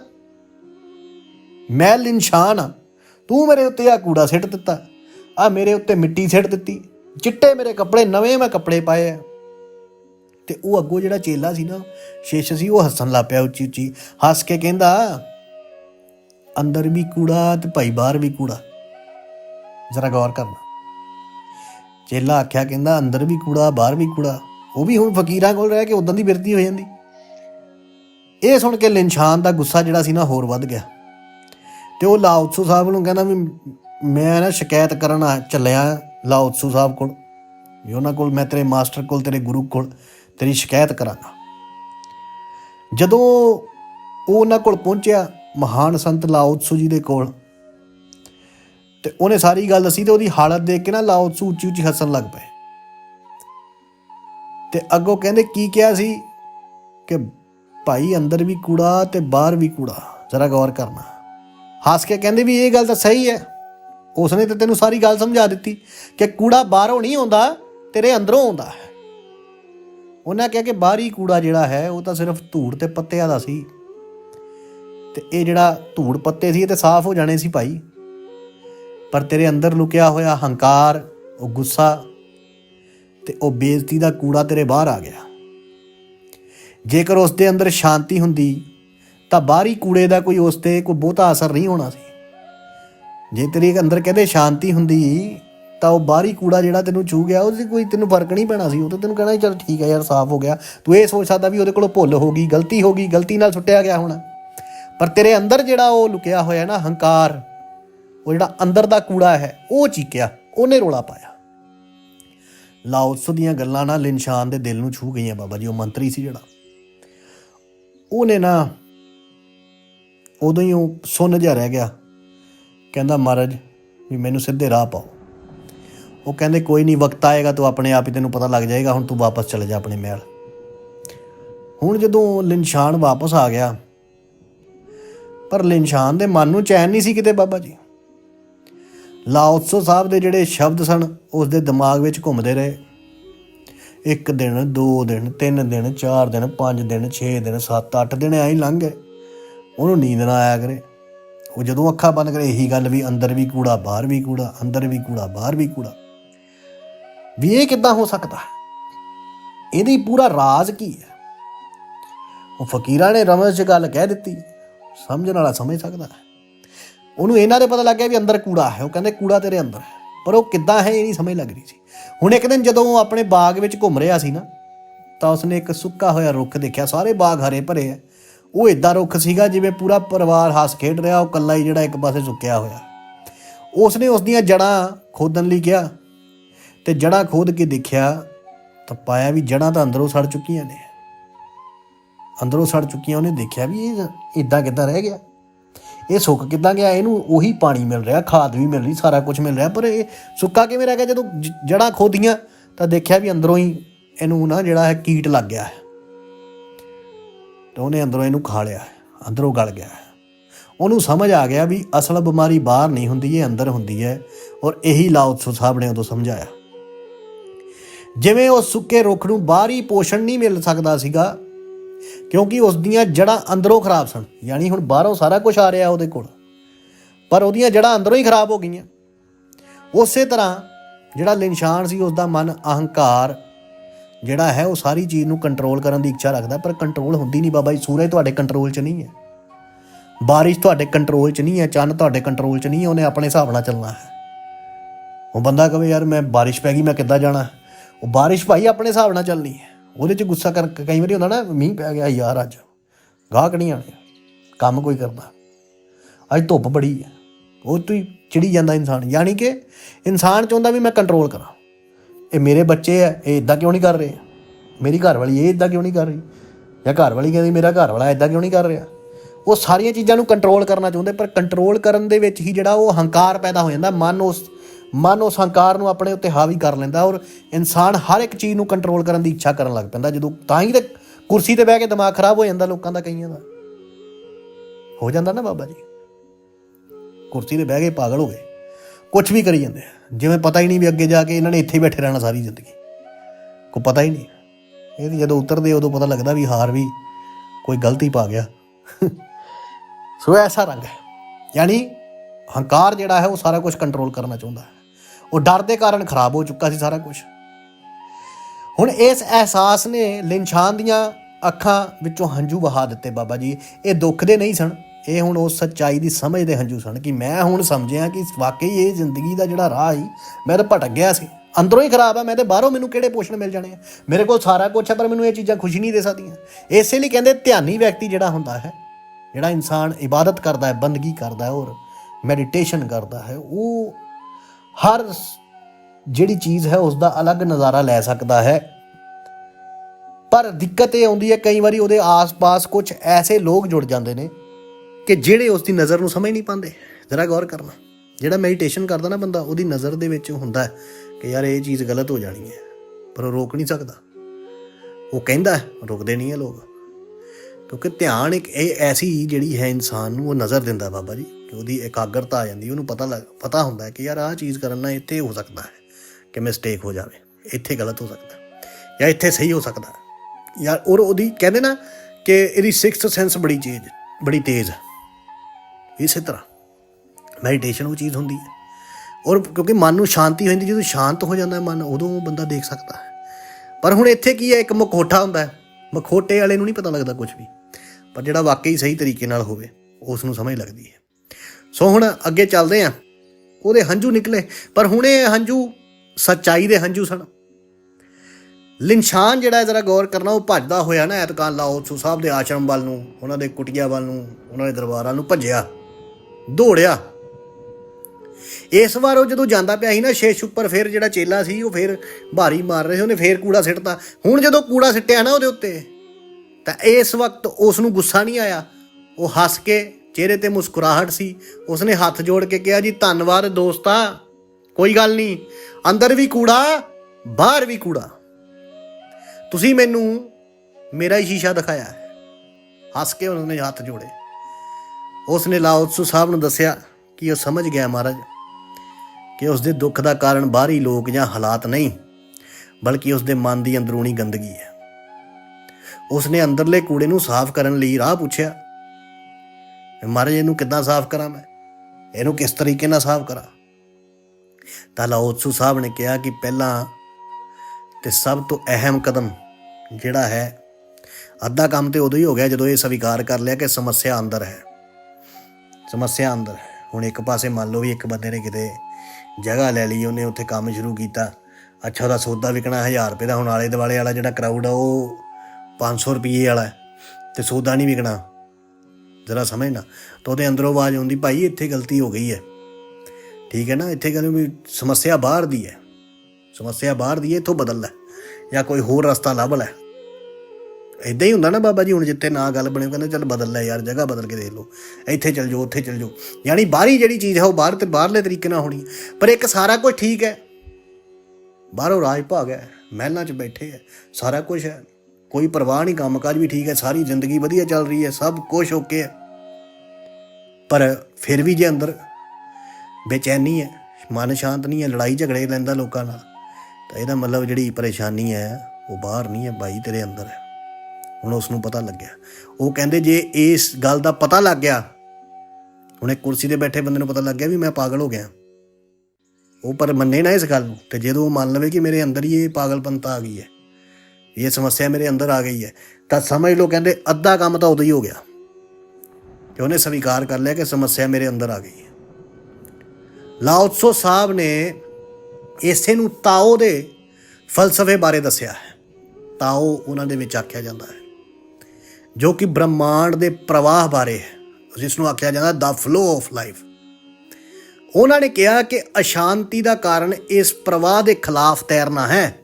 B: ਮੈਂ ਲਿਨਸ਼ਾਨ ਆ ਤੂੰ ਮੇਰੇ ਉੱਤੇ ਆ ਕੂੜਾ ਸਿੱਟ ਦਿੱਤਾ। ਆ ਮੇਰੇ ਉੱਤੇ ਮਿੱਟੀ ਸਿੱਟ ਦਿੱਤੀ। ਚਿੱਟੇ ਮੇਰੇ ਕੱਪੜੇ, ਨਵੇਂ ਮੈਂ ਕੱਪੜੇ ਪਾਏ ਆ। ਤੇ ਉਹ ਅੱਗੋਂ ਜਿਹੜਾ ਚੇਲਾ ਸੀ ਨਾ, ਸ਼ੇਸ਼ ਸੀ, ਉਹ ਹੱਸਣ ਲੱਗ ਪਿਆ ਉੱਚੀ ਉੱਚੀ। ਹੱਸ ਕੇ ਕਹਿੰਦਾ, ਅੰਦਰ ਵੀ ਕੂੜਾ ਤੇ ਭਾਈ ਬਾਹਰ ਵੀ ਕੂੜਾ। ਜ਼ਰਾ ਗੌਰ ਕਰਨਾ। ਚੇਲਾ ਆਖਿਆ, ਕਹਿੰਦਾ, ਅੰਦਰ ਵੀ ਕੂੜਾ, ਬਾਹਰ ਵੀ ਕੂੜਾ। ਉਹ ਵੀ ਹੁਣ ਫਕੀਰਾਂ ਕੋਲ ਰਹਿ ਕੇ ਉਦੋਂ ਦੀ ਬਿਰਤੀ ਹੋ ਜਾਂਦੀ। ਇਹ ਸੁਣ ਕੇ ਲਿਨਸ਼ਾਨ ਦਾ ਗੁੱਸਾ ਜਿਹੜਾ ਸੀ ਨਾ ਹੋਰ ਵੱਧ ਗਿਆ। ਤੇ ਉਹ ਲਾਉਤਸੂ ਸਾਹਿਬ ਨੂੰ ਕਹਿੰਦਾ ਵੀ ਮੈਂ ਨਾ ਸ਼ਿਕਾਇਤ ਕਰਨ ਚੱਲਿਆ ਲਾਉਤਸੂ ਸਾਹਿਬ ਕੋਲ। ਵੀ ਉਹਨਾਂ ਕੋਲ, ਮੈਂ ਤੇਰੇ ਮਾਸਟਰ ਕੋਲ, ਤੇਰੇ ਗੁਰੂ ਕੋਲ ਤੇਰੀ ਸ਼ਿਕਾਇਤ ਕਰਾਂਗਾ। ਜਦੋਂ ਉਹ ਉਹਨਾਂ ਕੋਲ ਪਹੁੰਚਿਆ, ਮਹਾਨ ਸੰਤ ਲਾਉਤਸੂ ਜੀ ਦੇ ਕੋਲ, ਤੇ ਉਹਨੇ ਸਾਰੀ ਗੱਲ ਦੱਸੀ ਤੇ ਉਹਦੀ ਹਾਲਤ ਦੇਖ ਕੇ ਨਾ ਲਾਉਤਸੂ ਉੱਚੀ ਉੱਚੀ ਹੱਸਣ ਲੱਗ ਪਏ। ਤੇ ਅੱਗੋਂ ਕਹਿੰਦੇ, ਕੀ ਕਿਹਾ ਸੀ? ਕਿ ਭਾਈ, ਅੰਦਰ ਵੀ ਕੂੜਾ ਤੇ ਬਾਹਰ ਵੀ ਕੂੜਾ, ਜ਼ਰਾ ਗੌਰ ਕਰਨਾ। ਹੱਸ ਕੇ ਕਹਿੰਦੇ ਵੀ ਇਹ ਗੱਲ ਤਾਂ ਸਹੀ ਹੈ। ਉਸਨੇ ਤਾਂ ਤੈਨੂੰ ਸਾਰੀ ਗੱਲ ਸਮਝਾ ਦਿੱਤੀ ਕਿ ਕੂੜਾ ਬਾਹਰੋਂ ਨਹੀਂ ਆਉਂਦਾ, ਤੇਰੇ ਅੰਦਰੋਂ ਆਉਂਦਾ ਹੈ। ਉਹਨਾਂ ਕਿਹਾ ਕਿ ਬਾਹਰੀ ਕੂੜਾ ਜਿਹੜਾ ਹੈ, ਉਹ ਤਾਂ ਸਿਰਫ ਧੂੜ ਤੇ ਪੱਤਿਆਂ ਦਾ ਸੀ। ਤੇ ਇਹ ਜਿਹੜਾ ਧੂੜ ਪੱਤੇ ਸੀ, ਇਹ ਤੇ ਸਾਫ਼ ਹੋ ਜਾਣੇ ਸੀ ਭਾਈ। ਪਰ ਤੇਰੇ ਅੰਦਰ ਲੁਕਿਆ ਹੋਇਆ ਹੰਕਾਰ, ਉਹ ਗੁੱਸਾ ਤੇ ਉਹ ਬੇਇੱਜ਼ਤੀ ਦਾ ਕੂੜਾ ਤੇਰੇ ਬਾਹਰ ਆ ਗਿਆ। ਜੇਕਰ ਉਸ ਦੇ ਅੰਦਰ ਸ਼ਾਂਤੀ ਹੁੰਦੀ, ਤਾਂ ਬਾਹਰੀ ਕੂੜੇ ਦਾ ਕੋਈ ਉਸ ਤੇ ਕੋਈ ਬਹੁਤਾ ਅਸਰ ਨਹੀਂ ਹੋਣਾ ਸੀ। ਜੇ ਤੇਰੇ ਅੰਦਰ ਕਹਿੰਦੇ ਸ਼ਾਂਤੀ ਹੁੰਦੀ, ਤਾਂ ਉਹ ਬਾਹਰੀ ਕੂੜਾ ਜਿਹੜਾ ਤੈਨੂੰ ਛੂ ਗਿਆ, ਉਹਦੇ ਕੋਈ ਤੈਨੂੰ ਫ਼ਰਕ ਨਹੀਂ ਪੈਣਾ ਸੀ। ਉਹ ਤਾਂ ਤੈਨੂੰ ਕਹਿਣਾ ਚਲ ਠੀਕ ਹੈ ਯਾਰ, ਸਾਫ਼ ਹੋ ਗਿਆ। ਤੂੰ ਇਹ ਸੋਚ ਸਕਦਾ ਵੀ ਉਹਦੇ ਕੋਲੋਂ ਭੁੱਲ ਹੋ ਗਈ, ਗਲਤੀ ਹੋ ਗਈ, ਗਲਤੀ ਨਾਲ ਸੁੱਟਿਆ ਗਿਆ ਹੋਣਾ। ਪਰ ਤੇਰੇ ਅੰਦਰ ਜਿਹੜਾ ਉਹ ਲੁਕਿਆ ਹੋਇਆ ਨਾ ਹੰਕਾਰ, ਉਹ ਜਿਹੜਾ ਅੰਦਰ ਦਾ ਕੂੜਾ ਹੈ, ਉਹ ਚੀਕਿਆ, ਉਹਨੇ ਰੋਲਾ ਪਾਇਆ। ਲਾਓਤਸੂ ਦੀਆਂ ਗੱਲਾਂ ਨਾਲ ਇਨਸਾਨ ਦੇ ਦਿਲ ਨੂੰ ਛੂ ਗਈਆਂ ਬਾਬਾ ਜੀ, ਉਹ ਮੰਤਰੀ ਸੀ ਜਿਹੜਾ। ਉਹਨੇ ਨਾ ਉਦੋਂ ਹੀ ਉਹ ਸੁੰਨ ਜਿਹਾ ਰਹਿ ਗਿਆ। ਕਹਿੰਦਾ, ਮਹਾਰਾਜ, ਵੀ ਮੈਨੂੰ ਸਿੱਧੇ ਰਾਹ ਪਾਓ। ਉਹ ਕਹਿੰਦੇ, ਕੋਈ ਨਹੀਂ, ਵਕਤ ਆਏਗਾ ਤੂੰ ਆਪਣੇ ਆਪ ਹੀ ਤੈਨੂੰ ਪਤਾ ਲੱਗ ਜਾਏਗਾ, ਹੁਣ ਤੂੰ ਵਾਪਸ ਚਲੇ ਜਾ ਆਪਣੇ ਮਹਿਲ। ਹੁਣ ਜਦੋਂ ਲਿਨਸ਼ਾਨ ਵਾਪਸ ਆ ਗਿਆ, ਪਰ ਲਿਨਸ਼ਾਨ ਦੇ ਮਨ ਨੂੰ ਚੈਨ ਨਹੀਂ ਸੀ ਕਿਤੇ, ਬਾਬਾ ਜੀ। ਲਾਓਤਸੋ ਸਾਹਿਬ ਦੇ ਜਿਹੜੇ ਸ਼ਬਦ ਸਨ, ਉਸ ਦੇ ਦਿਮਾਗ ਵਿੱਚ ਘੁੰਮਦੇ ਰਹੇ। ਇੱਕ ਦਿਨ, ਦੋ ਦਿਨ, ਤਿੰਨ ਦਿਨ, ਚਾਰ ਦਿਨ, ਪੰਜ ਦਿਨ 6 ਦਿਨ 7 8 ਦਿਨ ਐਂ ਹੀ ਲੰਘ ਗਏ। ਉਹਨੂੰ ਨੀਂਦ ਨਾ ਆਇਆ ਕਰੇ। ਉਹ ਜਦੋਂ ਅੱਖਾਂ ਬੰਦ ਕਰੇ, ਇਹੀ ਗੱਲ ਵੀ ਅੰਦਰ ਵੀ ਕੂੜਾ, ਬਾਹਰ ਵੀ ਕੂੜਾ, ਅੰਦਰ ਵੀ ਕੂੜਾ, ਬਾਹਰ ਵੀ ਕੂੜਾ। ਵੀ ਇਹ ਕਿੱਦਾਂ ਹੋ ਸਕਦਾ? ਇਹਦੀ ਪੂਰਾ ਰਾਜ਼ ਕੀ ਹੈ? ਉਹ ਫਕੀਰਾਂ ਨੇ ਰਮਜ਼ 'ਚ ਗੱਲ ਕਹਿ ਦਿੱਤੀ। ਸਮਝਣ ਵਾਲਾ ਸਮਝ ਸਕਦਾ ਉਹਨੂੰ ਇਹਨਾਂ ਦੇ ਪਤਾ ਲੱਗ ਗਿਆ ਵੀ ਅੰਦਰ ਕੂੜਾ ਹੈ। ਉਹ ਕਹਿੰਦੇ, ਕੂੜਾ ਤੇਰੇ ਅੰਦਰ ਹੈ। ਪਰ ਉਹ ਕਿੱਦਾਂ ਹੈ, ਇਹ ਨਹੀਂ ਸਮਝ ਲੱਗ ਰਹੀ ਸੀ। ਹੁਣ ਇੱਕ ਦਿਨ ਜਦੋਂ ਉਹ ਆਪਣੇ ਬਾਗ ਵਿੱਚ ਘੁੰਮ ਰਿਹਾ ਸੀ ਨਾ, ਤਾਂ ਉਸਨੇ ਇੱਕ ਸੁੱਕਾ ਹੋਇਆ ਰੁੱਖ ਦੇਖਿਆ। ਸਾਰੇ ਬਾਗ ਹਰੇ ਭਰੇ ਹੈ ਉਹ ਇਦਾਂ ਰੁੱਖ ਸੀਗਾ ਜਿਵੇਂ ਪੂਰਾ ਪਰਿਵਾਰ ਹੱਸ ਖੇਡ ਰਿਹਾ, ਉਹ ਕੱਲਾ ਹੀ ਜਿਹੜਾ ਇੱਕ ਪਾਸੇ ਸੁੱਕਿਆ ਹੋਇਆ। ਉਸਨੇ ਉਸ ਦੀਆਂ ਜੜਾਂ ਖੋਦਣ ਲਈ ਕਿਹਾ ਤੇ ਜੜਾਂ ਖੋਦ ਕੇ ਦੇਖਿਆ ਤਾਂ ਪਾਇਆ ਵੀ ਜੜਾਂ ਤਾਂ ਅੰਦਰੋਂ ਸੜ ਚੁੱਕੀਆਂ ਨੇ। ਅੰਦਰੋਂ ਸੜ ਚੁੱਕੀਆਂ, ਉਹਨੇ ਦੇਖਿਆ ਵੀ ਇਹ ਇਦਾਂ ਕਿੱਦਾਂ ਰਹਿ ਗਿਆ। ਇਹ ਸੁੱਕ ਕਿੱਦਾਂ ਗਿਆ, ਇਹਨੂੰ ਉਹੀ ਪਾਣੀ ਮਿਲ ਰਿਹਾ, ਖਾਦ ਵੀ ਮਿਲ ਰਹੀ, ਸਾਰਾ ਕੁਝ ਮਿਲ ਰਿਹਾ, ਪਰ ਇਹ ਸੁੱਕਾ ਕਿਵੇਂ ਰਹਿ ਗਿਆ? ਜਦੋਂ ਜ- ਜੜ੍ਹਾਂ ਖੋਦੀਆਂ ਤਾਂ ਦੇਖਿਆ ਵੀ ਅੰਦਰੋਂ ਹੀ ਇਹਨੂੰ ਨਾ ਜਿਹੜਾ ਹੈ ਕੀਟ ਲੱਗ ਗਿਆ ਹੈ। ਤੇ ਉਹਨੇ ਅੰਦਰੋਂ ਇਹਨੂੰ ਖਾ ਲਿਆ, ਅੰਦਰੋਂ ਗਲ ਗਿਆ। ਉਹਨੂੰ ਸਮਝ ਆ ਗਿਆ ਵੀ ਅਸਲ ਬਿਮਾਰੀ ਬਾਹਰ ਨਹੀਂ ਹੁੰਦੀ, ਇਹ ਅੰਦਰ ਹੁੰਦੀ ਹੈ ਔਰ ਇਹੀ ਲਾਓਤਸੂ ਸਾਹਿਬ ਨੇ ਉਦੋਂ ਸਮਝਾਇਆ। ਜਿਵੇਂ ਉਹ ਸੁੱਕੇ ਰੁੱਖ ਨੂੰ ਬਾਹਰੀ ਪੋਸ਼ਣ ਨਹੀਂ ਮਿਲ ਸਕਦਾ ਸੀਗਾ, ਕਿਉਂਕਿ ਉਸ ਦੀਆਂ ਜੜਾਂ ਅੰਦਰੋਂ ਖਰਾਬ ਸਨ, ਯਾਨੀ ਹੁਣ ਬਾਹਰੋਂ ਸਾਰਾ ਕੁਝ ਆ ਰਿਹਾ ਉਹਦੇ ਕੋਲ। ਪਰ ਉਹਦੀਆਂ ਜੜਾਂ ਅੰਦਰੋਂ ਹੀ ਖਰਾਬ ਹੋ ਗਈਆਂ। ਉਸੇ ਤਰ੍ਹਾਂ ਜਿਹੜਾ ਲਿਨਸ਼ਾਨ ਸੀ ਉਸ ਦਾ ਮਨ ਅਹੰਕਾਰ ਜਿਹੜਾ ਹੈ ਉਹ ਸਾਰੀ ਚੀਜ਼ ਨੂੰ ਕੰਟਰੋਲ ਕਰਨ ਦੀ ਇੱਛਾ ਰੱਖਦਾ, ਪਰ ਕੰਟਰੋਲ ਹੁੰਦੀ ਨਹੀਂ ਬਾਬਾ ਜੀ, ਸੂਰਜ ਤੁਹਾਡੇ ਕੰਟਰੋਲ 'ਚ ਨਹੀਂ ਹੈ। ਬਾਰਿਸ਼ ਤੁਹਾਡੇ ਕੰਟਰੋਲ 'ਚ ਨਹੀਂ ਹੈ, ਚੰਨ ਤੁਹਾਡੇ ਕੰਟਰੋਲ 'ਚ ਨਹੀਂ ਹੈ, ਉਹਨੇ ਆਪਣੇ ਹਿਸਾਬ ਨਾਲ ਚੱਲਣਾ ਹੈ। ਉਹ ਬੰਦਾ ਕਹੇ ਯਾਰ ਮੈਂ ਬਾਰਿਸ਼ ਪੈ ਗਈ, ਮੈਂ ਕਿੱਦਾਂ ਜਾਣਾ? ਉਹ ਬਾਰਿਸ਼ ਭਾਈ ਆਪਣੇ ਹਿਸਾਬ ਨਾਲ ਚੱਲਣੀ ਹੈ। ਉਹਦੇ 'ਚ ਗੁੱਸਾ ਕਰ, ਕਈ ਵਾਰੀ ਹੁੰਦਾ ਨਾ, ਮੀਂਹ ਪੈ ਗਿਆ ਯਾਰ ਅੱਜ, ਗਾਹਕ ਨਹੀਂ ਆਣੇ ਕੰਮ ਕੋਈ ਕਰਦਾ। ਅੱਜ ਧੁੱਪ ਬੜੀ ਹੈ। ਉਹ ਤੋਂ ਹੀ ਚਿੜੀ ਜਾਂਦਾ ਇਨਸਾਨ, ਯਾਨੀ ਕਿ ਇਨਸਾਨ ਚਾਹੁੰਦਾ ਵੀ ਮੈਂ ਕੰਟਰੋਲ ਕਰਾਂ। ਇਹ ਮੇਰੇ ਬੱਚੇ ਆ, ਇਹ ਇਦਾਂ ਕਿਉਂ ਨਹੀਂ ਕਰ ਰਹੇ? ਮੇਰੀ ਘਰ ਵਾਲੀ ਇਹ ਇਦਾਂ ਕਿਉਂ ਨਹੀਂ ਕਰ ਰਹੀ? ਜਾਂ ਘਰ ਵਾਲੀ ਕਹਿੰਦੀ ਮੇਰਾ ਘਰ ਵਾਲਾ ਇਦਾਂ ਕਿਉਂ ਨਹੀਂ ਕਰ ਰਿਹਾ? ਉਹ ਸਾਰੀਆਂ ਚੀਜ਼ਾਂ ਨੂੰ ਕੰਟਰੋਲ ਕਰਨਾ ਚਾਹੁੰਦੇ, ਪਰ ਕੰਟਰੋਲ ਕਰਨ ਦੇ ਵਿੱਚ ਹੀ ਜਿਹੜਾ ਉਹ ਹੰਕਾਰ ਪੈਦਾ ਹੋ ਜਾਂਦਾ। ਮਨ ਉਸ ਮਨ ਉਸ ਹੰਕਾਰ ਨੂੰ ਆਪਣੇ ਉੱਤੇ ਹਾਵੀ ਕਰ ਲੈਂਦਾ ਔਰ ਇਨਸਾਨ ਹਰ ਇੱਕ ਚੀਜ਼ ਨੂੰ ਕੰਟਰੋਲ ਕਰਨ ਦੀ ਇੱਛਾ ਕਰਨ ਲੱਗ ਪੈਂਦਾ। ਜਦੋਂ ਤਾਂ ਹੀ ਤੇ ਕੁਰਸੀ ਤੇ ਬਹਿ ਕੇ ਦਿਮਾਗ ਖਰਾਬ ਹੋ ਜਾਂਦਾ ਲੋਕਾਂ ਦਾ, ਕਈਆਂ ਦਾ। ਹੋ ਜਾਂਦਾ ਨਾ ਬਾਬਾ ਜੀ? ਕੁਰਸੀ ਤੇ ਬਹਿ ਕੇ ਪਾਗਲ ਹੋ ਗਏ। ਕੁਝ ਵੀ ਕਰੀ ਜਾਂਦੇ ਆ। ਜਿਵੇਂ ਪਤਾ ਹੀ ਨਹੀਂ ਵੀ ਅੱਗੇ ਜਾ ਕੇ ਇਹਨਾਂ ਨੇ ਇੱਥੇ ਹੀ ਬੈਠੇ ਰਹਿਣਾ ਸਾਰੀ ਜ਼ਿੰਦਗੀ। ਕੋਈ ਪਤਾ ਹੀ ਨਹੀਂ। ਇਹ ਤੇ ਜਦੋਂ ਉਤਰਦੇ ਉਦੋਂ ਪਤਾ ਲੱਗਦਾ ਵੀ ਹਾਰ ਵੀ ਕੋਈ ਗਲਤੀ ਪਾ ਗਿਆ। ਸੋ ਐਸਾ ਰੰਗ ਹੈ। ਯਾਨੀ ਹੰਕਾਰ ਜਿਹੜਾ ਹੈ ਉਹ ਸਾਰਾ ਕੁਝ ਕੰਟਰੋਲ ਕਰਨਾ ਚਾਹੁੰਦਾ ਹੈ। ਉਹ ਡਰ ਦੇ ਕਾਰਨ ਖਰਾਬ ਹੋ ਚੁੱਕਾ ਸੀ ਸਾਰਾ ਕੁਝ ਹੁਣ ਇਸ ਅਹਿਸਾਸ ਨੇ ਲਿਨਸ਼ਾਨ ਦੀਆਂ ਅੱਖਾਂ ਵਿੱਚੋਂ ਹੰਝੂ ਵਹਾ ਦਿੱਤੇ ਬਾਬਾ ਜੀ। ਇਹ ਦੁੱਖ ਦੇ ਨਹੀਂ ਸਨ। ਇਹ ਹੁਣ ਉਸ ਸੱਚਾਈ ਦੀ ਸਮਝ ਦੇ ਹੰਝੂ ਸਨ ਕਿ ਮੈਂ ਹੁਣ ਸਮਝਿਆ ਕਿ ਵਾਕਈ ਇਹ ਜ਼ਿੰਦਗੀ ਦਾ ਜਿਹੜਾ ਰਾਹ ਸੀ, ਮੈਂ ਤਾਂ ਭਟਕ ਗਿਆ ਸੀ। ਅੰਦਰੋਂ ਹੀ ਖਰਾਬ ਆ, ਮੈਂ ਤੇ ਬਾਹਰੋਂ ਮੈਨੂੰ ਕਿਹੜੇ ਪੋਸ਼ਣ ਮਿਲ ਜਾਣੇ ਆ? ਮੇਰੇ ਕੋਲ ਸਾਰਾ ਕੁਝ ਹੈ ਪਰ ਮੈਨੂੰ ਇਹ ਚੀਜ਼ਾਂ ਖੁਸ਼ੀ ਨਹੀਂ ਦੇ ਸਕਦੀਆਂ। ਇਸੇ ਲਈ ਕਹਿੰਦੇ ਧਿਆਨੀ ਵਿਅਕਤੀ ਜਿਹੜਾ ਹੁੰਦਾ ਹੈ, ਜਿਹੜਾ ਇਨਸਾਨ ਇਬਾਦਤ ਕਰਦਾ ਹੈ, ਬੰਦਗੀ ਕਰਦਾ ਹੈ ਔਰ ਮੈਡੀਟੇਸ਼ਨ ਕਰਦਾ ਹੈ, ਉਹ ਹਰ ਜਿਹੜੀ ਚੀਜ਼ ਹੈ ਉਸ ਦਾ ਅਲੱਗ ਨਜ਼ਾਰਾ ਲੈ ਸਕਦਾ ਹੈ। ਪਰ ਦਿੱਕਤ ਇਹ ਆਉਂਦੀ ਹੈ, ਕਈ ਵਾਰੀ ਉਹਦੇ ਆਸ-ਪਾਸ ਕੁਝ ਐਸੇ ਲੋਕ ਜੁੜ ਜਾਂਦੇ ਨੇ ਕਿ ਜਿਹੜੇ ਉਸ ਦੀ ਨਜ਼ਰ ਨੂੰ ਸਮਝ ਨਹੀਂ ਪਾਉਂਦੇ ਜ਼ਰਾ ਗੌਰ ਕਰਨਾ। ਜਿਹੜਾ ਮੈਡੀਟੇਸ਼ਨ ਕਰਦਾ ਨਾ ਬੰਦਾ ਉਹਦੀ ਨਜ਼ਰ ਦੇ ਵਿੱਚ ਹੁੰਦਾ ਕਿ ਯਾਰ ਇਹ ਚੀਜ਼ ਗਲਤ ਹੋ ਜਾਣੀ ਹੈ ਪਰ ਉਹ ਰੋਕ ਨਹੀਂ ਸਕਦਾ। ਉਹ ਕਹਿੰਦਾ ਹੈ, ਰੁਕਦੇ ਨਹੀਂ ਹੈ ਲੋਕ। ਕਿਉਂਕਿ ਧਿਆਨ ਇੱਕ ਇਹ ਐਸੀ ਜਿਹੜੀ ਹੈ ਇਨਸਾਨ ਨੂੰ ਉਹ ਨਜ਼ਰ ਦਿੰਦਾ ਬਾਬਾ ਜੀ ਕਿ ਉਹਦੀ ਇਕਾਗਰਤਾ ਆ ਜਾਂਦੀ ਉਹਨੂੰ ਪਤਾ ਲੱਗ ਪਤਾ ਹੁੰਦਾ ਕਿ ਯਾਰ ਆਹ ਚੀਜ਼ ਕਰਨ ਨਾਲ ਇੱਥੇ ਹੋ ਸਕਦਾ ਹੈ ਕਿ ਮਿਸਟੇਕ ਹੋ ਜਾਵੇ ਇੱਥੇ ਗਲਤ ਹੋ ਸਕਦਾ ਜਾਂ ਇੱਥੇ ਸਹੀ ਹੋ ਸਕਦਾ ਯਾਰ ਔਰ ਉਹਦੀ ਕਹਿੰਦੇ ਨਾ ਕਿ ਇਹਦੀ ਸਿਕਸਥ ਸੈਂਸ ਬੜੀ ਚੀਜ਼ ਬੜੀ ਤੇਜ਼ ਹੈ। ਇਸੇ ਤਰ੍ਹਾਂ। ਮੈਡੀਟੇਸ਼ਨ ਉਹ ਚੀਜ਼ ਹੁੰਦੀ ਹੈ। ਔਰ ਕਿਉਂਕਿ ਮਨ ਨੂੰ ਸ਼ਾਂਤੀ ਹੋ ਜਾਂਦੀ, ਜਦੋਂ ਸ਼ਾਂਤ ਹੋ ਜਾਂਦਾ ਹੈ ਮਨ, ਉਦੋਂ ਬੰਦਾ ਦੇਖ ਸਕਦਾ ਹੈ। ਪਰ ਹੁਣ ਇੱਥੇ ਕੀ ਹੈ, ਇੱਕ ਮਖੋਟਾ ਹੁੰਦਾ ਹੈ। ਮਖੋਟੇ ਵਾਲੇ ਨੂੰ ਨਹੀਂ ਪਤਾ ਲੱਗਦਾ ਕੁਝ ਵੀ। ਪਰ ਜਿਹੜਾ ਵਾਕਈ ਸਹੀ ਤਰੀਕੇ ਨਾਲ ਹੋਵੇ, ਉਸ ਨੂੰ ਸਮਝ ਲੱਗਦੀ ਹੈ। ਸੋ ਹੁਣ ਅੱਗੇ ਚੱਲਦੇ ਹਾਂ। ਉਹਦੇ ਹੰਝੂ ਨਿਕਲੇ। ਪਰ ਹੁਣ ਇਹ ਹੰਝੂ ਸੱਚਾਈ ਦੇ ਹੰਝੂ ਸਨ। ਲਿਨਸ਼ਾਨ ਜਿਹੜਾ ਜਰਾ ਗੌਰ ਕਰਨਾ, ਉਹ ਭੱਜਦਾ ਹੋਇਆ ਨਾ ਐਤਕਾਂ ਲਾਓ ਸਾਹਿਬ ਦੇ ਆਸ਼ਰਮ ਵੱਲ ਨੂੰ, ਉਹਨਾਂ ਦੇ ਕੁਟੀਆ ਵੱਲ ਨੂੰ, ਉਹਨਾਂ ਦੇ ਦਰਬਾਰਾਂ ਨੂੰ ਭੱਜਿਆ। ਦੌੜਿਆ। ਇਸ ਵਾਰ ਉਹ ਜਦੋਂ ਜਾਂਦਾ ਪਿਆ ਸੀ ਨਾ ਸ਼ੇਸ਼ ਉੱਪਰ ਫਿਰ ਜਿਹੜਾ ਚੇਲਾ ਸੀ, ਉਹ ਫਿਰ ਭਾਰੀ ਮਾਰ ਰਹੇ ਸੀ, ਉਹਨੇ ਫਿਰ ਕੂੜਾ ਸਿੱਟਤਾ। ਹੁਣ ਜਦੋਂ ਕੂੜਾ ਸਿੱਟਿਆ ਨਾ ਉਹਦੇ ਉੱਤੇ, ਤਾਂ ਇਸ ਵਕਤ ਉਸ ਨੂੰ ਗੁੱਸਾ ਨਹੀਂ ਆਇਆ। ਉਹ ਹੱਸ ਕੇ ਚਿਹਰੇ ਤੇ ਮੁਸਕਰਾਹਟ ਸੀ। ਉਸਨੇ ਹੱਥ ਜੋੜ ਕੇ ਕਿਹਾ, ਜੀ, ਧੰਨਵਾਦ ਦੋਸਤਾ, ਕੋਈ ਗੱਲ ਨਹੀਂ। ਅੰਦਰ ਵੀ ਕੂੜਾ, ਬਾਹਰ ਵੀ ਕੂੜਾ। ਤੁਸੀਂ ਮੈਨੂੰ ਮੇਰਾ ਹੀ ਸ਼ੀਸ਼ਾ ਦਿਖਾਇਆ ਹੱਸ ਕੇ ਉਸਨੇ ਹੱਥ ਜੋੜੇ। ਉਸ ਨੇ ਲਾਓਤਸੂ ਸਾਹਿਬ ਨੂੰ ਦੱਸਿਆ ਕਿ ਉਹ ਸਮਝ ਗਿਆ ਮਹਾਰਾਜ ਕਿ ਉਸ ਦੇ ਦੁੱਖ ਦਾ ਕਾਰਨ ਬਾਹਰੀ ਲੋਕ ਜਾਂ ਹਾਲਾਤ ਨਹੀਂ, ਬਲਕਿ ਉਸ ਦੇ ਮਨ ਦੀ ਅੰਦਰੂਨੀ ਗੰਦਗੀ ਹੈ। ਉਸਨੇ ਅੰਦਰਲੇ ਕੂੜੇ ਨੂੰ ਸਾਫ਼ ਕਰਨ ਲਈ ਰਾਹ ਪੁੱਛਿਆ, ਮਹਾਰਾਜ, ਇਹਨੂੰ ਕਿੱਦਾਂ ਸਾਫ਼ ਕਰਾਂ ਮੈਂ? ਇਹਨੂੰ ਕਿਸ ਤਰੀਕੇ ਨਾਲ ਸਾਫ਼ ਕਰਾਂ? ਤਾਂ ਲਾਓਤਸੂ ਸਾਹਿਬ ਨੇ ਕਿਹਾ ਕਿ ਪਹਿਲਾਂ ਤੇ ਸਭ ਤੋਂ ਅਹਿਮ ਕਦਮ ਜਿਹੜਾ ਹੈ, ਅੱਧਾ ਕੰਮ ਤੇ ਉਦੋਂ ਹੀ ਹੋ ਗਿਆ ਜਦੋਂ ਇਹ ਸਵੀਕਾਰ ਕਰ ਲਿਆ ਕਿ ਸਮੱਸਿਆ ਅੰਦਰ ਹੈ। ਸਮੱਸਿਆ ਅੰਦਰ। ਹੈ ਹੁਣ ਇੱਕ ਪਾਸੇ ਮੰਨ ਲਓ ਵੀ ਇੱਕ ਬੰਦੇ ਨੇ ਕਿਤੇ ਜਗ੍ਹਾ ਲੈ ਲਈ, ਉਹਨੇ ਉੱਥੇ ਕੰਮ ਸ਼ੁਰੂ ਕੀਤਾ। ਅੱਛਾ, ਉਹਦਾ ਸੌਦਾ ਵਿਕਣਾ 1000 ਰੁਪਏ ਦਾ, ਹੁਣ ਆਲੇ ਦੁਆਲੇ ਵਾਲਾ ਜਿਹੜਾ ਕਰਾਊਡ ਆ, ਉਹ 500 ਰੁਪਏ ਵਾਲਾ ਹੈ ਤੇ ਸੌਦਾ ਨਹੀਂ ਵਿਕਣਾ। ਜ਼ਰਾ ਸਮਝਣਾ ਤਾਂ ਉਹਦੇ ਅੰਦਰੋਂ ਆਵਾਜ਼ ਆਉਂਦੀ, ਭਾਈ, ਇੱਥੇ ਗਲਤੀ ਹੋ ਗਈ ਹੈ। ਠੀਕ ਹੈ ਨਾ? ਇੱਥੇ ਕਹਿੰਦੇ ਵੀ ਸਮੱਸਿਆ ਬਾਹਰ ਦੀ ਹੈ। ਸਮੱਸਿਆ ਬਾਹਰ ਦੀ ਹੈ, ਇੱਥੋਂ ਬਦਲ ਲੈ ਜਾਂ ਕੋਈ ਹੋਰ ਰਸਤਾ ਲੱਭ ਲੈ। ਇਦਾਂ ਹੀ ਹੁੰਦਾ ਨਾ ਬਾਬਾ ਜੀ, ਹੁਣ ਜਿੱਥੇ ਨਾ ਗੱਲ ਬਣੇ ਕਹਿੰਦੇ ਚੱਲ ਬਦਲ ਲੈ ਯਾਰ, ਜਗ੍ਹਾ ਬਦਲ ਕੇ ਦੇਖ ਲਓ। ਇੱਥੇ ਚੱਲ ਜਾਓ, ਉੱਥੇ ਚੱਲ ਜਾਓ। ਯਾਨੀ ਬਾਹਰੀ ਜਿਹੜੀ ਚੀਜ਼ ਹੈ ਉਹ ਬਾਹਰ ਤੇ ਬਾਹਰਲੇ ਤਰੀਕੇ ਨਾਲ ਹੋਣੀ ਪਰ ਇੱਕ ਸਾਰਾ ਕੁਝ ਠੀਕ ਹੈ। ਬਾਹਰੋਂ ਰਾਜ ਭਾਗ ਹੈ, ਮਹਿਲਾਂ 'ਚ ਬੈਠੇ ਹੈ, ਸਾਰਾ ਕੁਝ ਹੈ। ਕੋਈ ਪਰਵਾਹ ਨਹੀਂ, ਕੰਮਕਾਜ ਵੀ ਠੀਕ ਹੈ, ਸਾਰੀ ਜ਼ਿੰਦਗੀ ਵਧੀਆ ਚੱਲ ਰਹੀ ਹੈ, ਸਭ ਕੁਝ ਓਕੇ ਹੈ। ਪਰ ਫਿਰ ਵੀ ਜੇ ਅੰਦਰ ਬੇਚੈਨੀ ਹੈ, ਮਨ ਸ਼ਾਂਤ ਨਹੀਂ ਹੈ, ਲੜਾਈ ਝਗੜੇ ਲੈਂਦਾ ਲੋਕਾਂ ਨਾਲ, ਤਾਂ ਇਹਦਾ ਮਤਲਬ ਜਿਹੜੀ ਪਰੇਸ਼ਾਨੀ ਹੈ, ਉਹ ਬਾਹਰ ਨਹੀਂ ਹੈ, ਬਾਈ ਤੇਰੇ ਅੰਦਰ ਹੈ। ਹੁਣ ਉਸ ਨੂੰ ਪਤਾ ਲੱਗਿਆ। ਉਹ ਕਹਿੰਦੇ, ਜੇ ਇਸ ਗੱਲ ਦਾ ਪਤਾ ਲੱਗ ਗਿਆ, ਹੁਣ ਇੱਕ ਕੁਰਸੀ ਤੇ ਬੈਠੇ ਬੰਦੇ ਨੂੰ ਪਤਾ ਲੱਗ ਗਿਆ ਵੀ ਮੈਂ ਪਾਗਲ ਹੋ ਗਿਆ। ਉਹ ਪਰ ਮੰਨੇ ਨਾ ਇਸ ਗੱਲ ਨੂੰ। ਤੇ ਜਦੋਂ ਉਹ ਮੰਨ ਲਵੇ ਕਿ ਮੇਰੇ ਅੰਦਰ ਹੀ ਇਹ ਪਾਗਲਪਨਤਾ ਆ ਗਈ ਹੈ, ਇਹ ਸਮੱਸਿਆ ਮੇਰੇ ਅੰਦਰ ਆ ਗਈ ਹੈ, ਤਾਂ ਸਮਝ ਲਓ ਕਹਿੰਦੇ, ਅੱਧਾ ਕੰਮ ਤਾਂ ਉਦੋਂ ਹੀ ਹੋ ਗਿਆ। ਕਿ ਉਹਨੇ ਸਵੀਕਾਰ ਕਰ ਲਿਆ ਕਿ ਸਮੱਸਿਆ ਮੇਰੇ ਅੰਦਰ ਆ ਗਈ ਹੈ। ਲਾਓਤਸੋ ਸਾਹਿਬ ਨੇ ਇਸੇ ਨੂੰ ਤਾਓ ਦੇ ਫਲਸਫੇ ਬਾਰੇ ਦੱਸਿਆ ਹੈ। ਤਾਓ ਉਹਨਾਂ ਦੇ ਵਿੱਚ ਆਖਿਆ ਜਾਂਦਾ ਹੈ। ਜੋ ਕਿ ਬ੍ਰਹਮਾਂਡ ਦੇ ਪ੍ਰਵਾਹ ਬਾਰੇ ਹੈ। ਜਿਸ ਨੂੰ ਆਖਿਆ ਜਾਂਦਾ ਦਾ ਫਲੋ ਆਫ ਲਾਈਫ ਉਹਨਾਂ ਨੇ ਕਿਹਾ ਕਿ ਅਸ਼ਾਂਤੀ ਦਾ ਕਾਰਨ ਇਸ ਪ੍ਰਵਾਹ ਦੇ ਖਿਲਾਫ ਤੈਰਨਾ ਹੈ।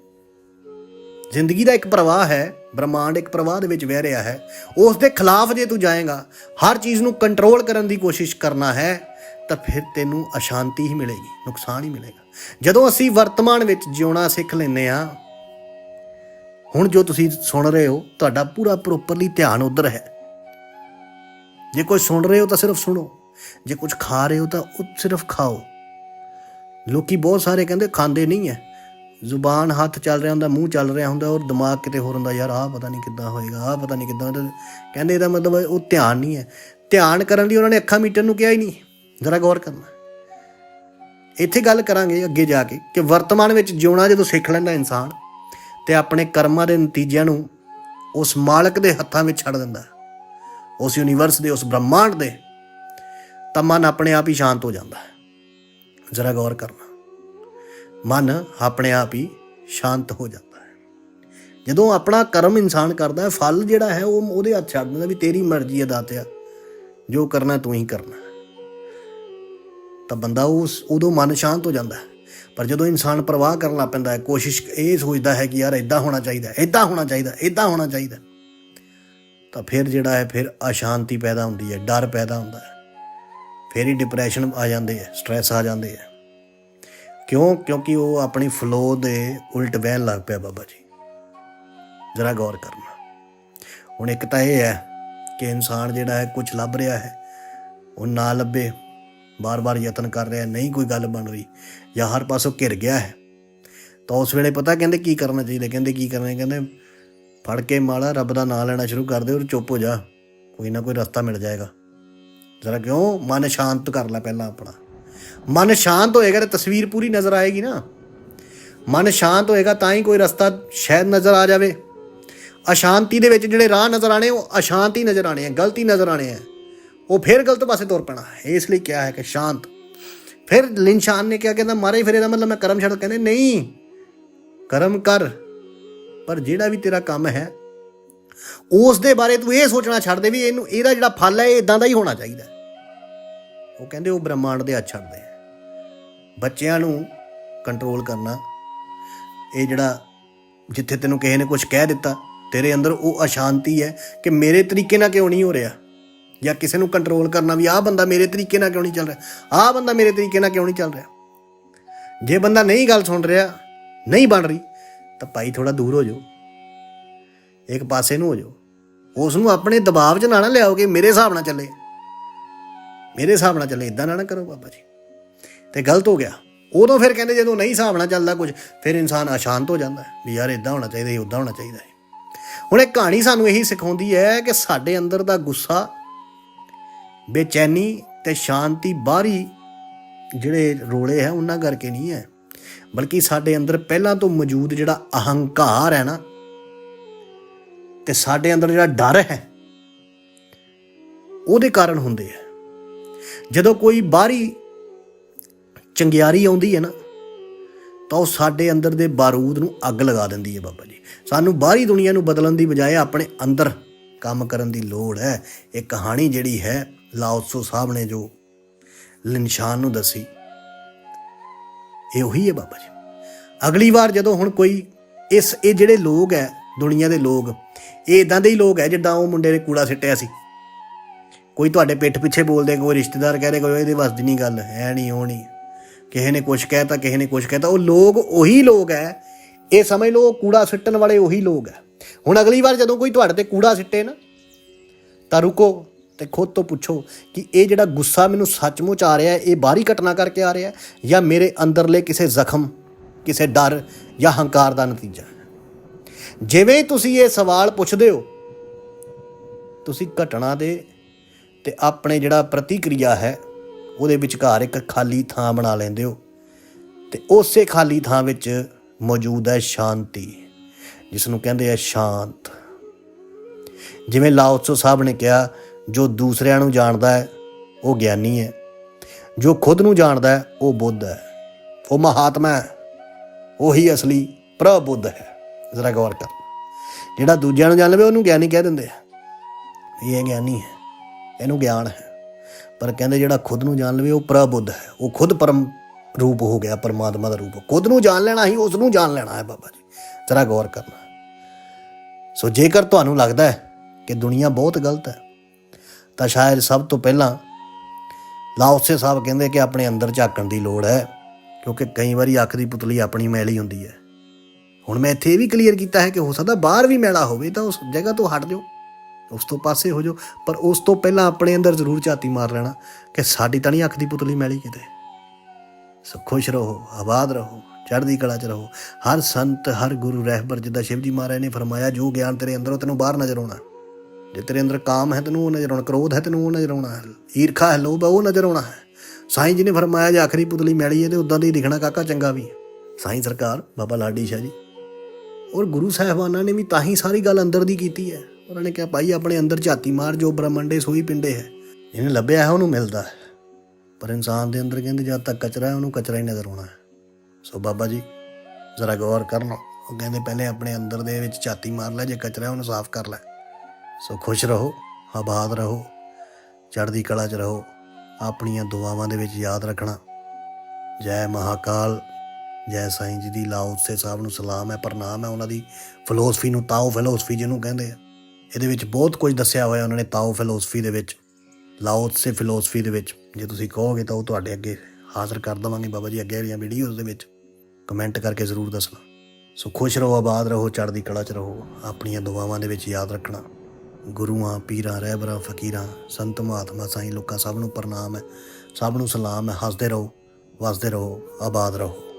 B: ਜ਼ਿੰਦਗੀ ਦਾ ਇੱਕ ਪ੍ਰਵਾਹ ਹੈ, ਬ੍ਰਹਮਾਂਡ ਇੱਕ ਪ੍ਰਵਾਹ ਦੇ ਵਿੱਚ ਵਹਿ ਰਿਹਾ ਹੈ। ਉਸ ਦੇ ਖਿਲਾਫ ਜੇ ਤੂੰ ਜਾਏਗਾ, ਹਰ ਚੀਜ਼ ਨੂੰ ਕੰਟਰੋਲ ਕਰਨ ਦੀ ਕੋਸ਼ਿਸ਼ ਕਰਨਾ ਹੈ, ਤਾਂ ਫਿਰ ਤੈਨੂੰ ਅਸ਼ਾਂਤੀ ਹੀ ਮਿਲੇਗੀ, ਨੁਕਸਾਨ ਹੀ ਮਿਲੇਗਾ। ਜਦੋਂ ਅਸੀਂ ਵਰਤਮਾਨ ਵਿੱਚ ਜਿਉਣਾ ਸਿੱਖ ਲੈਂਦੇ ਆ ਹੁਣ ਜੋ ਤੁਸੀਂ ਸੁਣ ਰਹੇ ਹੋ, ਤੁਹਾਡਾ ਪੂਰਾ ਪ੍ਰੋਪਰਲੀ ਧਿਆਨ ਉਧਰ ਹੈ। ਜੇ ਕੋਈ ਸੁਣ ਰਹੇ ਹੋ ਤਾਂ ਸਿਰਫ ਸੁਣੋ। ਜੇ ਕੁਝ ਖਾ ਰਹੇ ਹੋ ਤਾਂ ਉਹ ਸਿਰਫ ਖਾਓ। ਲੋਕੀ ਬਹੁਤ ਸਾਰੇ ਕਹਿੰਦੇ ਖਾਂਦੇ ਨਹੀਂ ਹੈ ਜ਼ੁਬਾਨ ਹੱਥ ਚੱਲ ਰਿਹਾ ਹੁੰਦਾ, ਮੂੰਹ ਚੱਲ ਰਿਹਾ ਹੁੰਦਾ ਔਰ ਦਿਮਾਗ ਕਿਤੇ ਹੋਰ ਹੁੰਦਾ, ਯਾਰ ਆਹ ਪਤਾ ਨਹੀਂ ਕਿੱਦਾਂ ਹੋਏਗਾ, ਆਹ ਪਤਾ ਨਹੀਂ ਕਿੱਦਾਂ ਕਹਿੰਦੇ ਇਹਦਾ ਮਤਲਬ ਉਹ ਧਿਆਨ ਨਹੀਂ ਹੈ ਧਿਆਨ ਕਰਨ ਲਈ ਉਹਨਾਂ ਨੇ ਅੱਖਾਂ ਮੀਟਣ ਨੂੰ ਕਿਹਾ ਹੀ ਨਹੀਂ। ਜ਼ਰਾ ਗੌਰ ਕਰਨਾ। ਇੱਥੇ ਗੱਲ ਕਰਾਂਗੇ ਅੱਗੇ ਜਾ ਕੇ ਕਿ ਵਰਤਮਾਨ ਵਿੱਚ ਜਿਉਣਾ ਜਦੋਂ ਸਿੱਖ ਲੈਂਦਾ ਇਨਸਾਨ ਤੇ ਆਪਣੇ ਕਰਮਾਂ ਦੇ ਨਤੀਜਿਆਂ ਨੂੰ ਉਸ ਮਾਲਕ ਦੇ ਹੱਥਾਂ ਵਿੱਚ ਛੱਡ ਦਿੰਦਾ ਉਸ ਯੂਨੀਵਰਸ ਦੇ, ਉਸ ਬ੍ਰਹਮਾਂਡ ਦੇ
A: ਤਾਂ ਮਨ ਆਪਣੇ ਆਪ ਹੀ ਸ਼ਾਂਤ ਹੋ ਜਾਂਦਾ ਹੈ। ਜ਼ਰਾ ਗੌਰ ਕਰਨਾ, ਮਨ ਆਪਣੇ ਆਪ ਹੀ ਸ਼ਾਂਤ ਹੋ ਜਾਂਦਾ ਹੈ। ਜਦੋਂ ਆਪਣਾ ਕਰਮ ਇਨਸਾਨ ਕਰਦਾ ਹੈ, ਫਲ ਜਿਹੜਾ ਹੈ ਉਹ ਉਹਦੇ ਹੱਥ ਛੱਡ ਦਿੰਦਾ ਵੀ ਤੇਰੀ ਮਰਜ਼ੀ ਹੈ ਦਾਤਿਆ, ਜੋ ਕਰਨਾ ਤੂੰ ਹੀ ਕਰਨਾ ਤਾਂ ਬੰਦਾ ਉਸ, ਉਦੋਂ ਮਨ ਸ਼ਾਂਤ ਹੋ ਜਾਂਦਾ ਹੈ। ਪਰ ਜਦੋਂ ਇਨਸਾਨ ਪ੍ਰਵਾਹ ਕਰਨ ਲੱਗ ਪੈਂਦਾ ਹੈ, ਕੋਸ਼ਿਸ਼ ਇਹ ਸੋਚਦਾ ਹੈ ਕਿ ਯਾਰ ਇਦਾਂ ਹੋਣਾ ਚਾਹੀਦਾ ਇਦਾਂ ਹੋਣਾ ਚਾਹੀਦਾ ਇਦਾਂ ਹੋਣਾ ਚਾਹੀਦਾ ਤਾਂ ਫਿਰ ਜਿਹੜਾ ਹੈ, ਫਿਰ ਅਸ਼ਾਂਤੀ ਪੈਦਾ ਹੁੰਦੀ ਹੈ, ਡਰ ਪੈਦਾ ਹੁੰਦਾ ਹੈ। ਫਿਰ ਹੀ ਡਿਪਰੈਸ਼ਨ ਆ ਜਾਂਦੇ ਹੈ ਸਟ੍ਰੈਸ ਆ ਜਾਂਦੇ ਹੈ। ਕਿਉਂ? ਕਿਉਂਕਿ ਉਹ ਆਪਣੀ ਫਲੋ ਦੇ ਉਲਟ ਵਹਿਣ ਲੱਗ ਪਿਆ ਬਾਬਾ ਜੀ। ਜ਼ਰਾ ਗੌਰ ਕਰਨਾ। ਹੁਣ ਇੱਕ ਤਾਂ ਇਹ ਹੈ ਕਿ ਇਨਸਾਨ ਜਿਹੜਾ ਹੈ ਕੁਝ ਲੱਭ ਰਿਹਾ ਹੈ, ਉਹ ਨਾ ਲੱਭੇ ਬਾਰ-ਬਾਰ ਯਤਨ ਕਰ ਰਿਹਾ, ਨਹੀਂ ਕੋਈ ਗੱਲ ਬਣ ਰਹੀ ਜਾਂ ਹਰ ਪਾਸੋਂ ਘਿਰ ਗਿਆ ਹੈ। ਤਾਂ ਉਸ ਵੇਲੇ ਪਤਾ ਕਹਿੰਦੇ ਕੀ ਕਰਨਾ ਚਾਹੀਦਾ, ਕਹਿੰਦੇ ਕੀ ਕਰਨਾ ਕਹਿੰਦੇ ਫੜ ਕੇ ਮਾਲਾ ਰੱਬ ਦਾ ਨਾਮ ਲੈਣਾ ਸ਼ੁਰੂ ਕਰ ਦੇ ਔਰ ਚੁੱਪ ਹੋ ਜਾ, ਕੋਈ ਨਾ ਕੋਈ ਰਸਤਾ ਮਿਲ ਜਾਏਗਾ। ਜ਼ਰਾ ਕਿਉਂ? ਮਨ ਸ਼ਾਂਤ ਕਰ ਲੈ ਪਹਿਲਾਂ ਆਪਣਾ। ਮਨ ਸ਼ਾਂਤ ਹੋਏਗਾ ਤੇ ਤਸਵੀਰ ਪੂਰੀ ਨਜ਼ਰ ਆਏਗੀ ਨਾ। ਮਨ ਸ਼ਾਂਤ ਹੋਏਗਾ ਤਾਂ ਹੀ ਕੋਈ ਰਸਤਾ ਸ਼ਾਇਦ ਨਜ਼ਰ ਆ ਜਾਵੇ। ਅਸ਼ਾਂਤੀ ਦੇ ਵਿੱਚ ਜਿਹੜੇ ਰਾਹ ਨਜ਼ਰ ਆਣੇ ਉਹ ਅਸ਼ਾਂਤੀ ਨਜ਼ਰ ਆਣੇ ਆ, ਗਲਤੀ ਨਜ਼ਰ ਆਣੇ ਆ। ਉਹ ਫਿਰ ਗਲਤ ਪਾਸੇ ਤੁਰ ਪੈਣਾ। ਇਸ ਲਈ ਕਿਹਾ ਹੈ ਕਿ ਸ਼ਾਂਤ। ਫਿਰ ਲਿਨਸ਼ਾਨ ਨੇ ਕਿਹਾ, ਕਹਿੰਦਾ, ਮਾਰੇ ਫਿਰ ਇਹਦਾ ਮਤਲਬ ਮੈਂ ਕਰਮ ਛੱਡ, ਕਹਿੰਦੇ, ਨਹੀਂ, ਕਰਮ ਕਰ, ਪਰ ਜਿਹੜਾ ਵੀ ਤੇਰਾ ਕੰਮ ਹੈ ਉਸ ਦੇ ਬਾਰੇ ਤੂੰ ਇਹ ਸੋਚਣਾ ਛੱਡ ਦੇ ਵੀ ਇਹਨੂੰ, ਇਹਦਾ ਜਿਹੜਾ ਫਲ ਹੈ, ਇਹ ਇਦਾਂ ਦਾ ਹੀ ਹੋਣਾ ਚਾਹੀਦਾ। ਉਹ ਕਹਿੰਦੇ, ਉਹ ਬ੍ਰਹਮਾਂਡ ਦੇ ਹੱਥ ਛੱਡਦੇ ਬੱਚਿਆਂ ਨੂੰ ਕੰਟਰੋਲ ਕਰਨਾ, ਇਹ ਜਿਹੜਾ ਜਿੱਥੇ ਤੈਨੂੰ ਕਿਸੇ ਨੇ ਕੁਝ ਕਹਿ ਦਿੱਤਾ, ਤੇਰੇ ਅੰਦਰ ਉਹ ਅਸ਼ਾਂਤੀ ਹੈ ਕਿ ਮੇਰੇ ਤਰੀਕੇ ਨਾਲ ਕਿਉਂ ਨਹੀਂ ਹੋ ਰਿਹਾ। ਜਾਂ ਕਿਸੇ ਨੂੰ ਕੰਟਰੋਲ ਕਰਨਾ ਵੀ ਆਹ ਬੰਦਾ ਮੇਰੇ ਤਰੀਕੇ ਨਾਲ ਕਿਉਂ ਨਹੀਂ ਚੱਲ ਰਿਹਾ? ਆਹ ਬੰਦਾ ਮੇਰੇ ਤਰੀਕੇ ਨਾਲ ਕਿਉਂ ਨਹੀਂ ਚੱਲ ਰਿਹਾ? ਜੇ ਬੰਦਾ ਨਹੀਂ ਗੱਲ ਸੁਣ ਰਿਹਾ, ਨਹੀਂ ਬਣ ਰਹੀ, ਤਾਂ ਭਾਈ ਥੋੜਾ ਦੂਰ ਹੋ ਜਾਓ। ਇੱਕ ਪਾਸੇ ਨੂੰ ਹੋ ਜਾਓ। ਉਸ ਨੂੰ ਆਪਣੇ ਦਬਾਅ 'ਚ ਨਾ ਨਾ ਲਿਆਓ ਕਿ ਮੇਰੇ ਹਿਸਾਬ ਨਾਲ ਚੱਲੇ। ਮੇਰੇ ਹਿਸਾਬ ਨਾਲ ਚੱਲੇ ਇਦਾਂ ਨਾ ਨਾ ਕਰੋ ਬਾਬਾ ਜੀ। ਤੇ ਗਲਤ ਹੋ ਗਿਆ। ਉਦੋਂ ਫਿਰ ਕਹਿੰਦੇ ਜਦੋਂ ਨਹੀਂ ਹਿਸਾਬ ਨਾਲ ਚੱਲਦਾ ਕੁਝ, ਫਿਰ ਇਨਸਾਨ ਅਸ਼ਾਂਤ ਹੋ ਜਾਂਦਾ ਵੀ ਯਾਰ ਇਦਾਂ ਹੋਣਾ ਚਾਹੀਦਾ, ਇਹ ਉਦਾਂ ਹੋਣਾ ਚਾਹੀਦਾ ਹੈ। ਹੁਣ ਇਹ ਕਹਾਣੀ ਸਾਨੂੰ ਇਹੀ ਸਿਖਾਉਂਦੀ ਹੈ ਕਿ ਸਾਡੇ ਅੰਦਰ ਦਾ ਗੁੱਸਾ ਬੇਚੈਨੀ ਤੇ ਸ਼ਾਂਤੀ ਬਾਹਰੀ ਜਿਹੜੇ ਰੋਲੇ ਹੈ, ਉਹਨਾਂ ਕਰਕੇ ਨਹੀਂ ਹੈ। ਬਲਕਿ ਸਾਡੇ ਅੰਦਰ ਪਹਿਲਾਂ ਤੋਂ ਮੌਜੂਦ ਜਿਹੜਾ ਅਹੰਕਾਰ ਹੈ ਨਾ, ਤੇ ਸਾਡੇ ਅੰਦਰ ਜਿਹੜਾ ਡਰ ਹੈ, ਉਹਦੇ ਕਾਰਨ ਹੁੰਦੇ ਆ ਜਦੋਂ ਕੋਈ ਬਾਹਰੀ ਚੰਗਿਆਰੀ ਆਉਂਦੀ ਹੈ ਨਾ, ਤਾਂ ਉਹ ਸਾਡੇ ਅੰਦਰ ਦੇ ਬਾਰੂਦ ਨੂੰ ਅੱਗ ਲਗਾ ਦਿੰਦੀ ਹੈ ਬਾਬਾ ਜੀ। ਸਾਨੂੰ ਬਾਹਰੀ ਦੁਨੀਆ ਨੂੰ ਬਦਲਣ ਦੀ ਬਜਾਏ ਆਪਣੇ ਅੰਦਰ ਕੰਮ ਕਰਨ ਦੀ ਲੋੜ ਹੈ। ਇਹ ਕਹਾਣੀ ਜਿਹੜੀ ਹੈ ਲਾਓਤਸੋ ਸਾਹਿਬ ਨੇ ਜੋ ਲਿਨਸ਼ਾਨ ਨੂੰ ਦੱਸੀ। ਇਹ ਉਹੀ ਹੈ ਬਾਬਾ ਜੀ। ਅਗਲੀ ਵਾਰ ਜਦੋਂ ਹੁਣ ਕੋਈ ਇਸ, ਇਹ ਜਿਹੜੇ ਲੋਕ ਹੈ, ਦੁਨੀਆ ਦੇ ਲੋਕ, ਇਹ ਇਦਾਂ ਦੇ ਹੀ ਲੋਕ ਹੈ ਜਿੱਦਾਂ ਉਹ ਮੁੰਡੇ ਨੇ ਕੂੜਾ ਸਿੱਟਿਆ ਸੀ। ਕੋਈ ਤੁਹਾਡੇ ਪਿੱਠ ਪਿੱਛੇ ਬੋਲਦੇ, ਕੋਈ ਰਿਸ਼ਤੇਦਾਰ ਕਹਿ ਰਹੇ, ਕੋਈ ਇਹਦੇ ਵੱਸਦੀ ਨਹੀਂ ਗੱਲ, ਹੈ ਨਹੀਂ, ਉਹ ਨਹੀਂ। ਕਿਸੇ ਨੇ ਕੁਝ ਕਹਿਤਾ, ਕਿਸੇ ਨੇ ਕੁਝ ਕਹਿਤਾ, ਉਹ ਲੋਕ ਉਹੀ ਲੋਕ ਹੈ। ਇਹ ਸਮਝ ਲਓ, ਉਹ ਕੂੜਾ ਸਿੱਟਣ ਵਾਲੇ ਉਹੀ ਲੋਕ ਹੈ। ਹੁਣ ਅਗਲੀ ਵਾਰ ਜਦੋਂ ਕੋਈ ਤੁਹਾਡੇ ਤੇ ਕੂੜਾ ਸਿੱਟੇ ਨਾ, ਤਾਂ ਰੁਕੋ। ਤੇ ਖੁਦ ਤੋਂ ਪੁੱਛੋ ਕਿ ਇਹ ਜਿਹੜਾ ਗੁੱਸਾ ਮੈਨੂੰ ਸੱਚਮੁੱਚ ਆ ਰਿਹਾ ਹੈ, ਇਹ ਬਾਹਰੀ ਘਟਨਾ ਕਰਕੇ ਆ ਰਿਹਾ ਹੈ ਜਾਂ ਮੇਰੇ ਅੰਦਰਲੇ ਕਿਸੇ ਜ਼ਖਮ, ਕਿਸੇ ਡਰ ਜਾਂ ਹੰਕਾਰ ਦਾ ਨਤੀਜਾ ਜਿਵੇਂ ਤੁਸੀਂ ਇਹ ਸਵਾਲ ਪੁੱਛਦੇ ਹੋ, ਤੁਸੀਂ ਘਟਨਾ ਦੇ ਤੇ ਆਪਣੇ ਜਿਹੜਾ ਪ੍ਰਤੀਕਿਰਿਆ ਹੈ, ਉਹਦੇ ਵਿਚਕਾਰ ਇੱਕ ਖਾਲੀ ਥਾਂ ਬਣਾ ਲੈਂਦੇ ਹੋ ਤੇ ਉਸੇ ਖਾਲੀ ਥਾਂ ਵਿੱਚ ਮੌਜੂਦ ਹੈ ਸ਼ਾਂਤੀ ਜਿਸ ਨੂੰ ਕਹਿੰਦੇ ਆ ਸ਼ਾਂਤ। ਜਿਵੇਂ ਲਾਓਤਸੋ ਸਾਹਿਬ ਨੇ ਕਿਹਾ ਜੋ ਦੂਸਰਿਆਂ ਨੂੰ ਜਾਣਦਾ ਹੈ, ਉਹ ਗਿਆਨੀ ਹੈ। ਜੋ ਖੁਦ ਨੂੰ ਜਾਣਦਾ ਹੈ, ਉਹ ਬੁੱਧ ਹੈ। ਉਹ ਮਹਾਤਮਾ ਹੈ, ਉਹੀ ਅਸਲੀ ਪ੍ਰਬੁੱਧ ਹੈ। ਜ਼ਰਾ ਗੌਰ ਕਰ। ਜਿਹੜਾ ਦੂਜਿਆਂ ਨੂੰ ਜਾਣ ਲਵੇ ਉਹਨੂੰ ਗਿਆਨੀ ਕਹਿ ਦਿੰਦੇ ਆ। ਇਹ ਗਿਆਨੀ ਹੈ, ਇਹਨੂੰ ਗਿਆਨ ਹੈ। ਪਰ ਕਹਿੰਦੇ ਜਿਹੜਾ ਖੁਦ ਨੂੰ ਜਾਣ ਲਵੇ ਉਹ ਪ੍ਰਬੁੱਧ ਹੈ। ਉਹ ਖੁਦ ਪਰਮ ਰੂਪ ਹੋ ਗਿਆ, ਪਰਮਾਤਮਾ ਦਾ ਰੂਪ। ਖੁਦ ਨੂੰ ਜਾਣ ਲੈਣਾ ਹੀ ਉਸ ਨੂੰ ਜਾਣ ਲੈਣਾ ਹੈ, ਬਾਬਾ ਜੀ। ਜ਼ਰਾ ਗੌਰ ਕਰਨਾ। ਸੋ ਜੇਕਰ ਤੁਹਾਨੂੰ ਲੱਗਦਾ ਹੈ ਕਿ ਦੁਨੀਆ ਬਹੁਤ ਗਲਤ ਹੈ ਤਾਂ ਸ਼ਾਇਦ ਸਭ ਤੋਂ ਪਹਿਲਾਂ ਲਾਓਸੇ ਸਾਹਿਬ ਕਹਿੰਦੇ ਕਿ ਆਪਣੇ ਅੰਦਰ ਝਾਕਣ ਦੀ ਲੋੜ ਹੈ, ਕਿਉਂਕਿ ਕਈ ਵਾਰੀ ਅੱਖ ਦੀ ਪੁਤਲੀ ਆਪਣੀ ਮੈਲੀ ਹੁੰਦੀ ਹੈ। ਹੁਣ ਮੈਂ ਇੱਥੇ ਇਹ ਵੀ ਕਲੀਅਰ ਕੀਤਾ ਹੈ ਕਿ ਹੋ ਸਕਦਾ ਬਾਹਰ ਵੀ ਮੈਲਾ ਹੋਵੇ, ਤਾਂ ਉਸ ਜਗ੍ਹਾ ਤੋਂ ਹਟ ਜਾਓ, ਉਸ ਤੋਂ ਪਾਸੇ ਹੋ ਜਾਓ, ਪਰ ਉਸ ਤੋਂ ਪਹਿਲਾਂ ਆਪਣੇ ਅੰਦਰ ਜ਼ਰੂਰ ਝਾਤੀ ਮਾਰ ਲੈਣਾ ਕਿ ਸਾਡੀ ਤਾਂ ਨਹੀਂ ਅੱਖ ਦੀ ਪੁਤਲੀ ਮੈਲੀ ਕਿਤੇ। ਸੋ ਖੁਸ਼ ਰਹੋ, ਆਬਾਦ ਰਹੋ, ਚੜ੍ਹਦੀ ਕਲਾ ਚ ਰਹੋ। ਹਰ ਸੰਤ, ਹਰ ਗੁਰੂ ਰਹਿਬਰ ਜਿੱਦਾਂ ਸ਼ਿਵ ਜੀ ਮਹਾਰਾਜ ਨੇ ਫਰਮਾਇਆ, ਜੋ ਗਿਆਨ ਤੇਰੇ ਅੰਦਰੋਂ ਤੈਨੂੰ ਬਾਹਰ ਨਜ਼ਰ ਆਉਣਾ। ਜੇ ਤੇਰੇ ਅੰਦਰ ਕਾਮ ਹੈ ਤੈਨੂੰ ਉਹ ਨਜ਼ਰ ਆਉਣਾ, ਕ੍ਰੋਧ ਹੈ ਤੈਨੂੰ ਉਹ ਨਜ਼ਰ ਆਉਣਾ ਹੈ ਈਰਖਾ ਹੈ, ਲੋਭ ਹੈ, ਉਹ ਨਜ਼ਰ ਆਉਣਾ ਹੈ। ਸਾਈਂ ਜੀ ਨੇ ਫਰਮਾਇਆ, ਜੇ ਆਖਰੀ ਪੁਤਲੀ ਮੈਲੀ ਹੈ ਤੇ ਉਦਾਂ ਦੀ ਦਿਖਣਾ ਕਾਕਾ ਚੰਗਾ ਵੀ ਹੈ। ਸਾਈਂ ਸਰਕਾਰ, ਬਾਬਾ ਲਾਡੀ ਸ਼ਾਹ ਜੀ। ਔਰ ਗੁਰੂ ਸਾਹਿਬਾਨਾਂ ਨੇ ਵੀ ਤਾਂ ਹੀ ਸਾਰੀ ਗੱਲ ਅੰਦਰ ਦੀ ਕੀਤੀ ਹੈ। ਉਹਨਾਂ ਨੇ ਕਿਹਾ, ਭਾਈ ਆਪਣੇ ਅੰਦਰ ਝਾਤੀ ਮਾਰ, ਜੋ ਬ੍ਰਹਮੰਡੇ ਸੋਈ ਪਿੰਡੇ ਹੈ। ਜਿਹਨੇ ਲੱਭਿਆ ਹੈ, ਉਹਨੂੰ ਮਿਲਦਾ ਹੈ। ਪਰ ਇਨਸਾਨ ਦੇ ਅੰਦਰ ਕਹਿੰਦੇ, ਜਦ ਤੱਕ ਕਚਰਾ ਹੈ, ਉਹਨੂੰ ਕਚਰਾ ਹੀ ਨਜ਼ਰ ਆਉਣਾ ਹੈ। ਸੋ ਬਾਬਾ ਜੀ, ਜ਼ਰਾ ਗੌਰ ਕਰਨਾ ਉਹ ਕਹਿੰਦੇ, ਪਹਿਲੇ ਆਪਣੇ ਅੰਦਰ ਦੇ ਵਿੱਚ ਝਾਤੀ ਮਾਰ ਲੈ, ਜੇ ਕਚਰਾ ਉਹਨੂੰ ਸਾਫ਼ ਕਰ ਲੈ। ਸੋ ਖੁਸ਼ ਰਹੋ, ਆਬਾਦ ਰਹੋ, ਚੜ੍ਹਦੀ ਕਲਾ 'ਚ ਰਹੋ, ਆਪਣੀਆਂ ਦੁਆਵਾਂ ਦੇ ਵਿੱਚ ਯਾਦ ਰੱਖਣਾ। ਜੈ ਮਹਾਕਾਲ, ਜੈ ਸਾਈਂ ਜੀ ਦੀ ਲਾਓ ਸੇ ਸਾਹਿਬ ਨੂੰ ਸਲਾਮ ਹੈ, ਪ੍ਰਣਾਮ ਹੈ, ਉਹਨਾਂ ਦੀ ਫਿਲਾਸਫੀ ਨੂੰ ਤਾਓ ਫਿਲਾਸਫੀ ਜਿਹਨੂੰ ਕਹਿੰਦੇ ਆ। ਇਹਦੇ ਵਿੱਚ ਬਹੁਤ ਕੁਝ ਦੱਸਿਆ ਹੋਇਆ ਉਹਨਾਂ ਨੇ ਤਾਓ ਫਿਲਾਸਫੀ ਦੇ ਵਿੱਚ, ਲਾਓ ਸੇ ਫਿਲਾਸਫੀ ਦੇ ਵਿੱਚ। ਜੇ ਤੁਸੀਂ ਕਹੋਗੇ ਤਾਂ ਉਹ ਤੁਹਾਡੇ ਅੱਗੇ ਹਾਜ਼ਰ ਕਰ ਦਵਾਂਗੇ ਬਾਬਾ ਜੀ, ਅੱਗੇ ਵਾਲੀਆਂ ਵੀਡੀਓਜ਼ ਦੇ ਵਿੱਚ। ਕਮੈਂਟ ਕਰਕੇ ਜ਼ਰੂਰ ਦੱਸਣਾ। ਸੋ ਖੁਸ਼ ਰਹੋ, ਆਬਾਦ ਰਹੋ, ਚੜ੍ਹਦੀ ਕਲਾ 'ਚ ਰਹੋ, ਆਪਣੀਆਂ ਦੁਆਵਾਂ ਦੇ ਵਿੱਚ ਯਾਦ ਰੱਖਣਾ। ਗੁਰੂਆਂ, ਪੀਰਾਂ, ਰਹਿਬਰਾਂ, ਫਕੀਰਾਂ, ਸੰਤ ਮਹਾਤਮਾ ਸਾਈਂ, ਲੋਕਾਂ ਸਭ ਨੂੰ ਪ੍ਰਣਾਮ ਹੈ। ਸਭ ਨੂੰ ਸਲਾਮ ਹੈ। ਹੱਸਦੇ ਰਹੋ, ਵਸਦੇ ਰਹੋ, ਆਬਾਦ ਰਹੋ।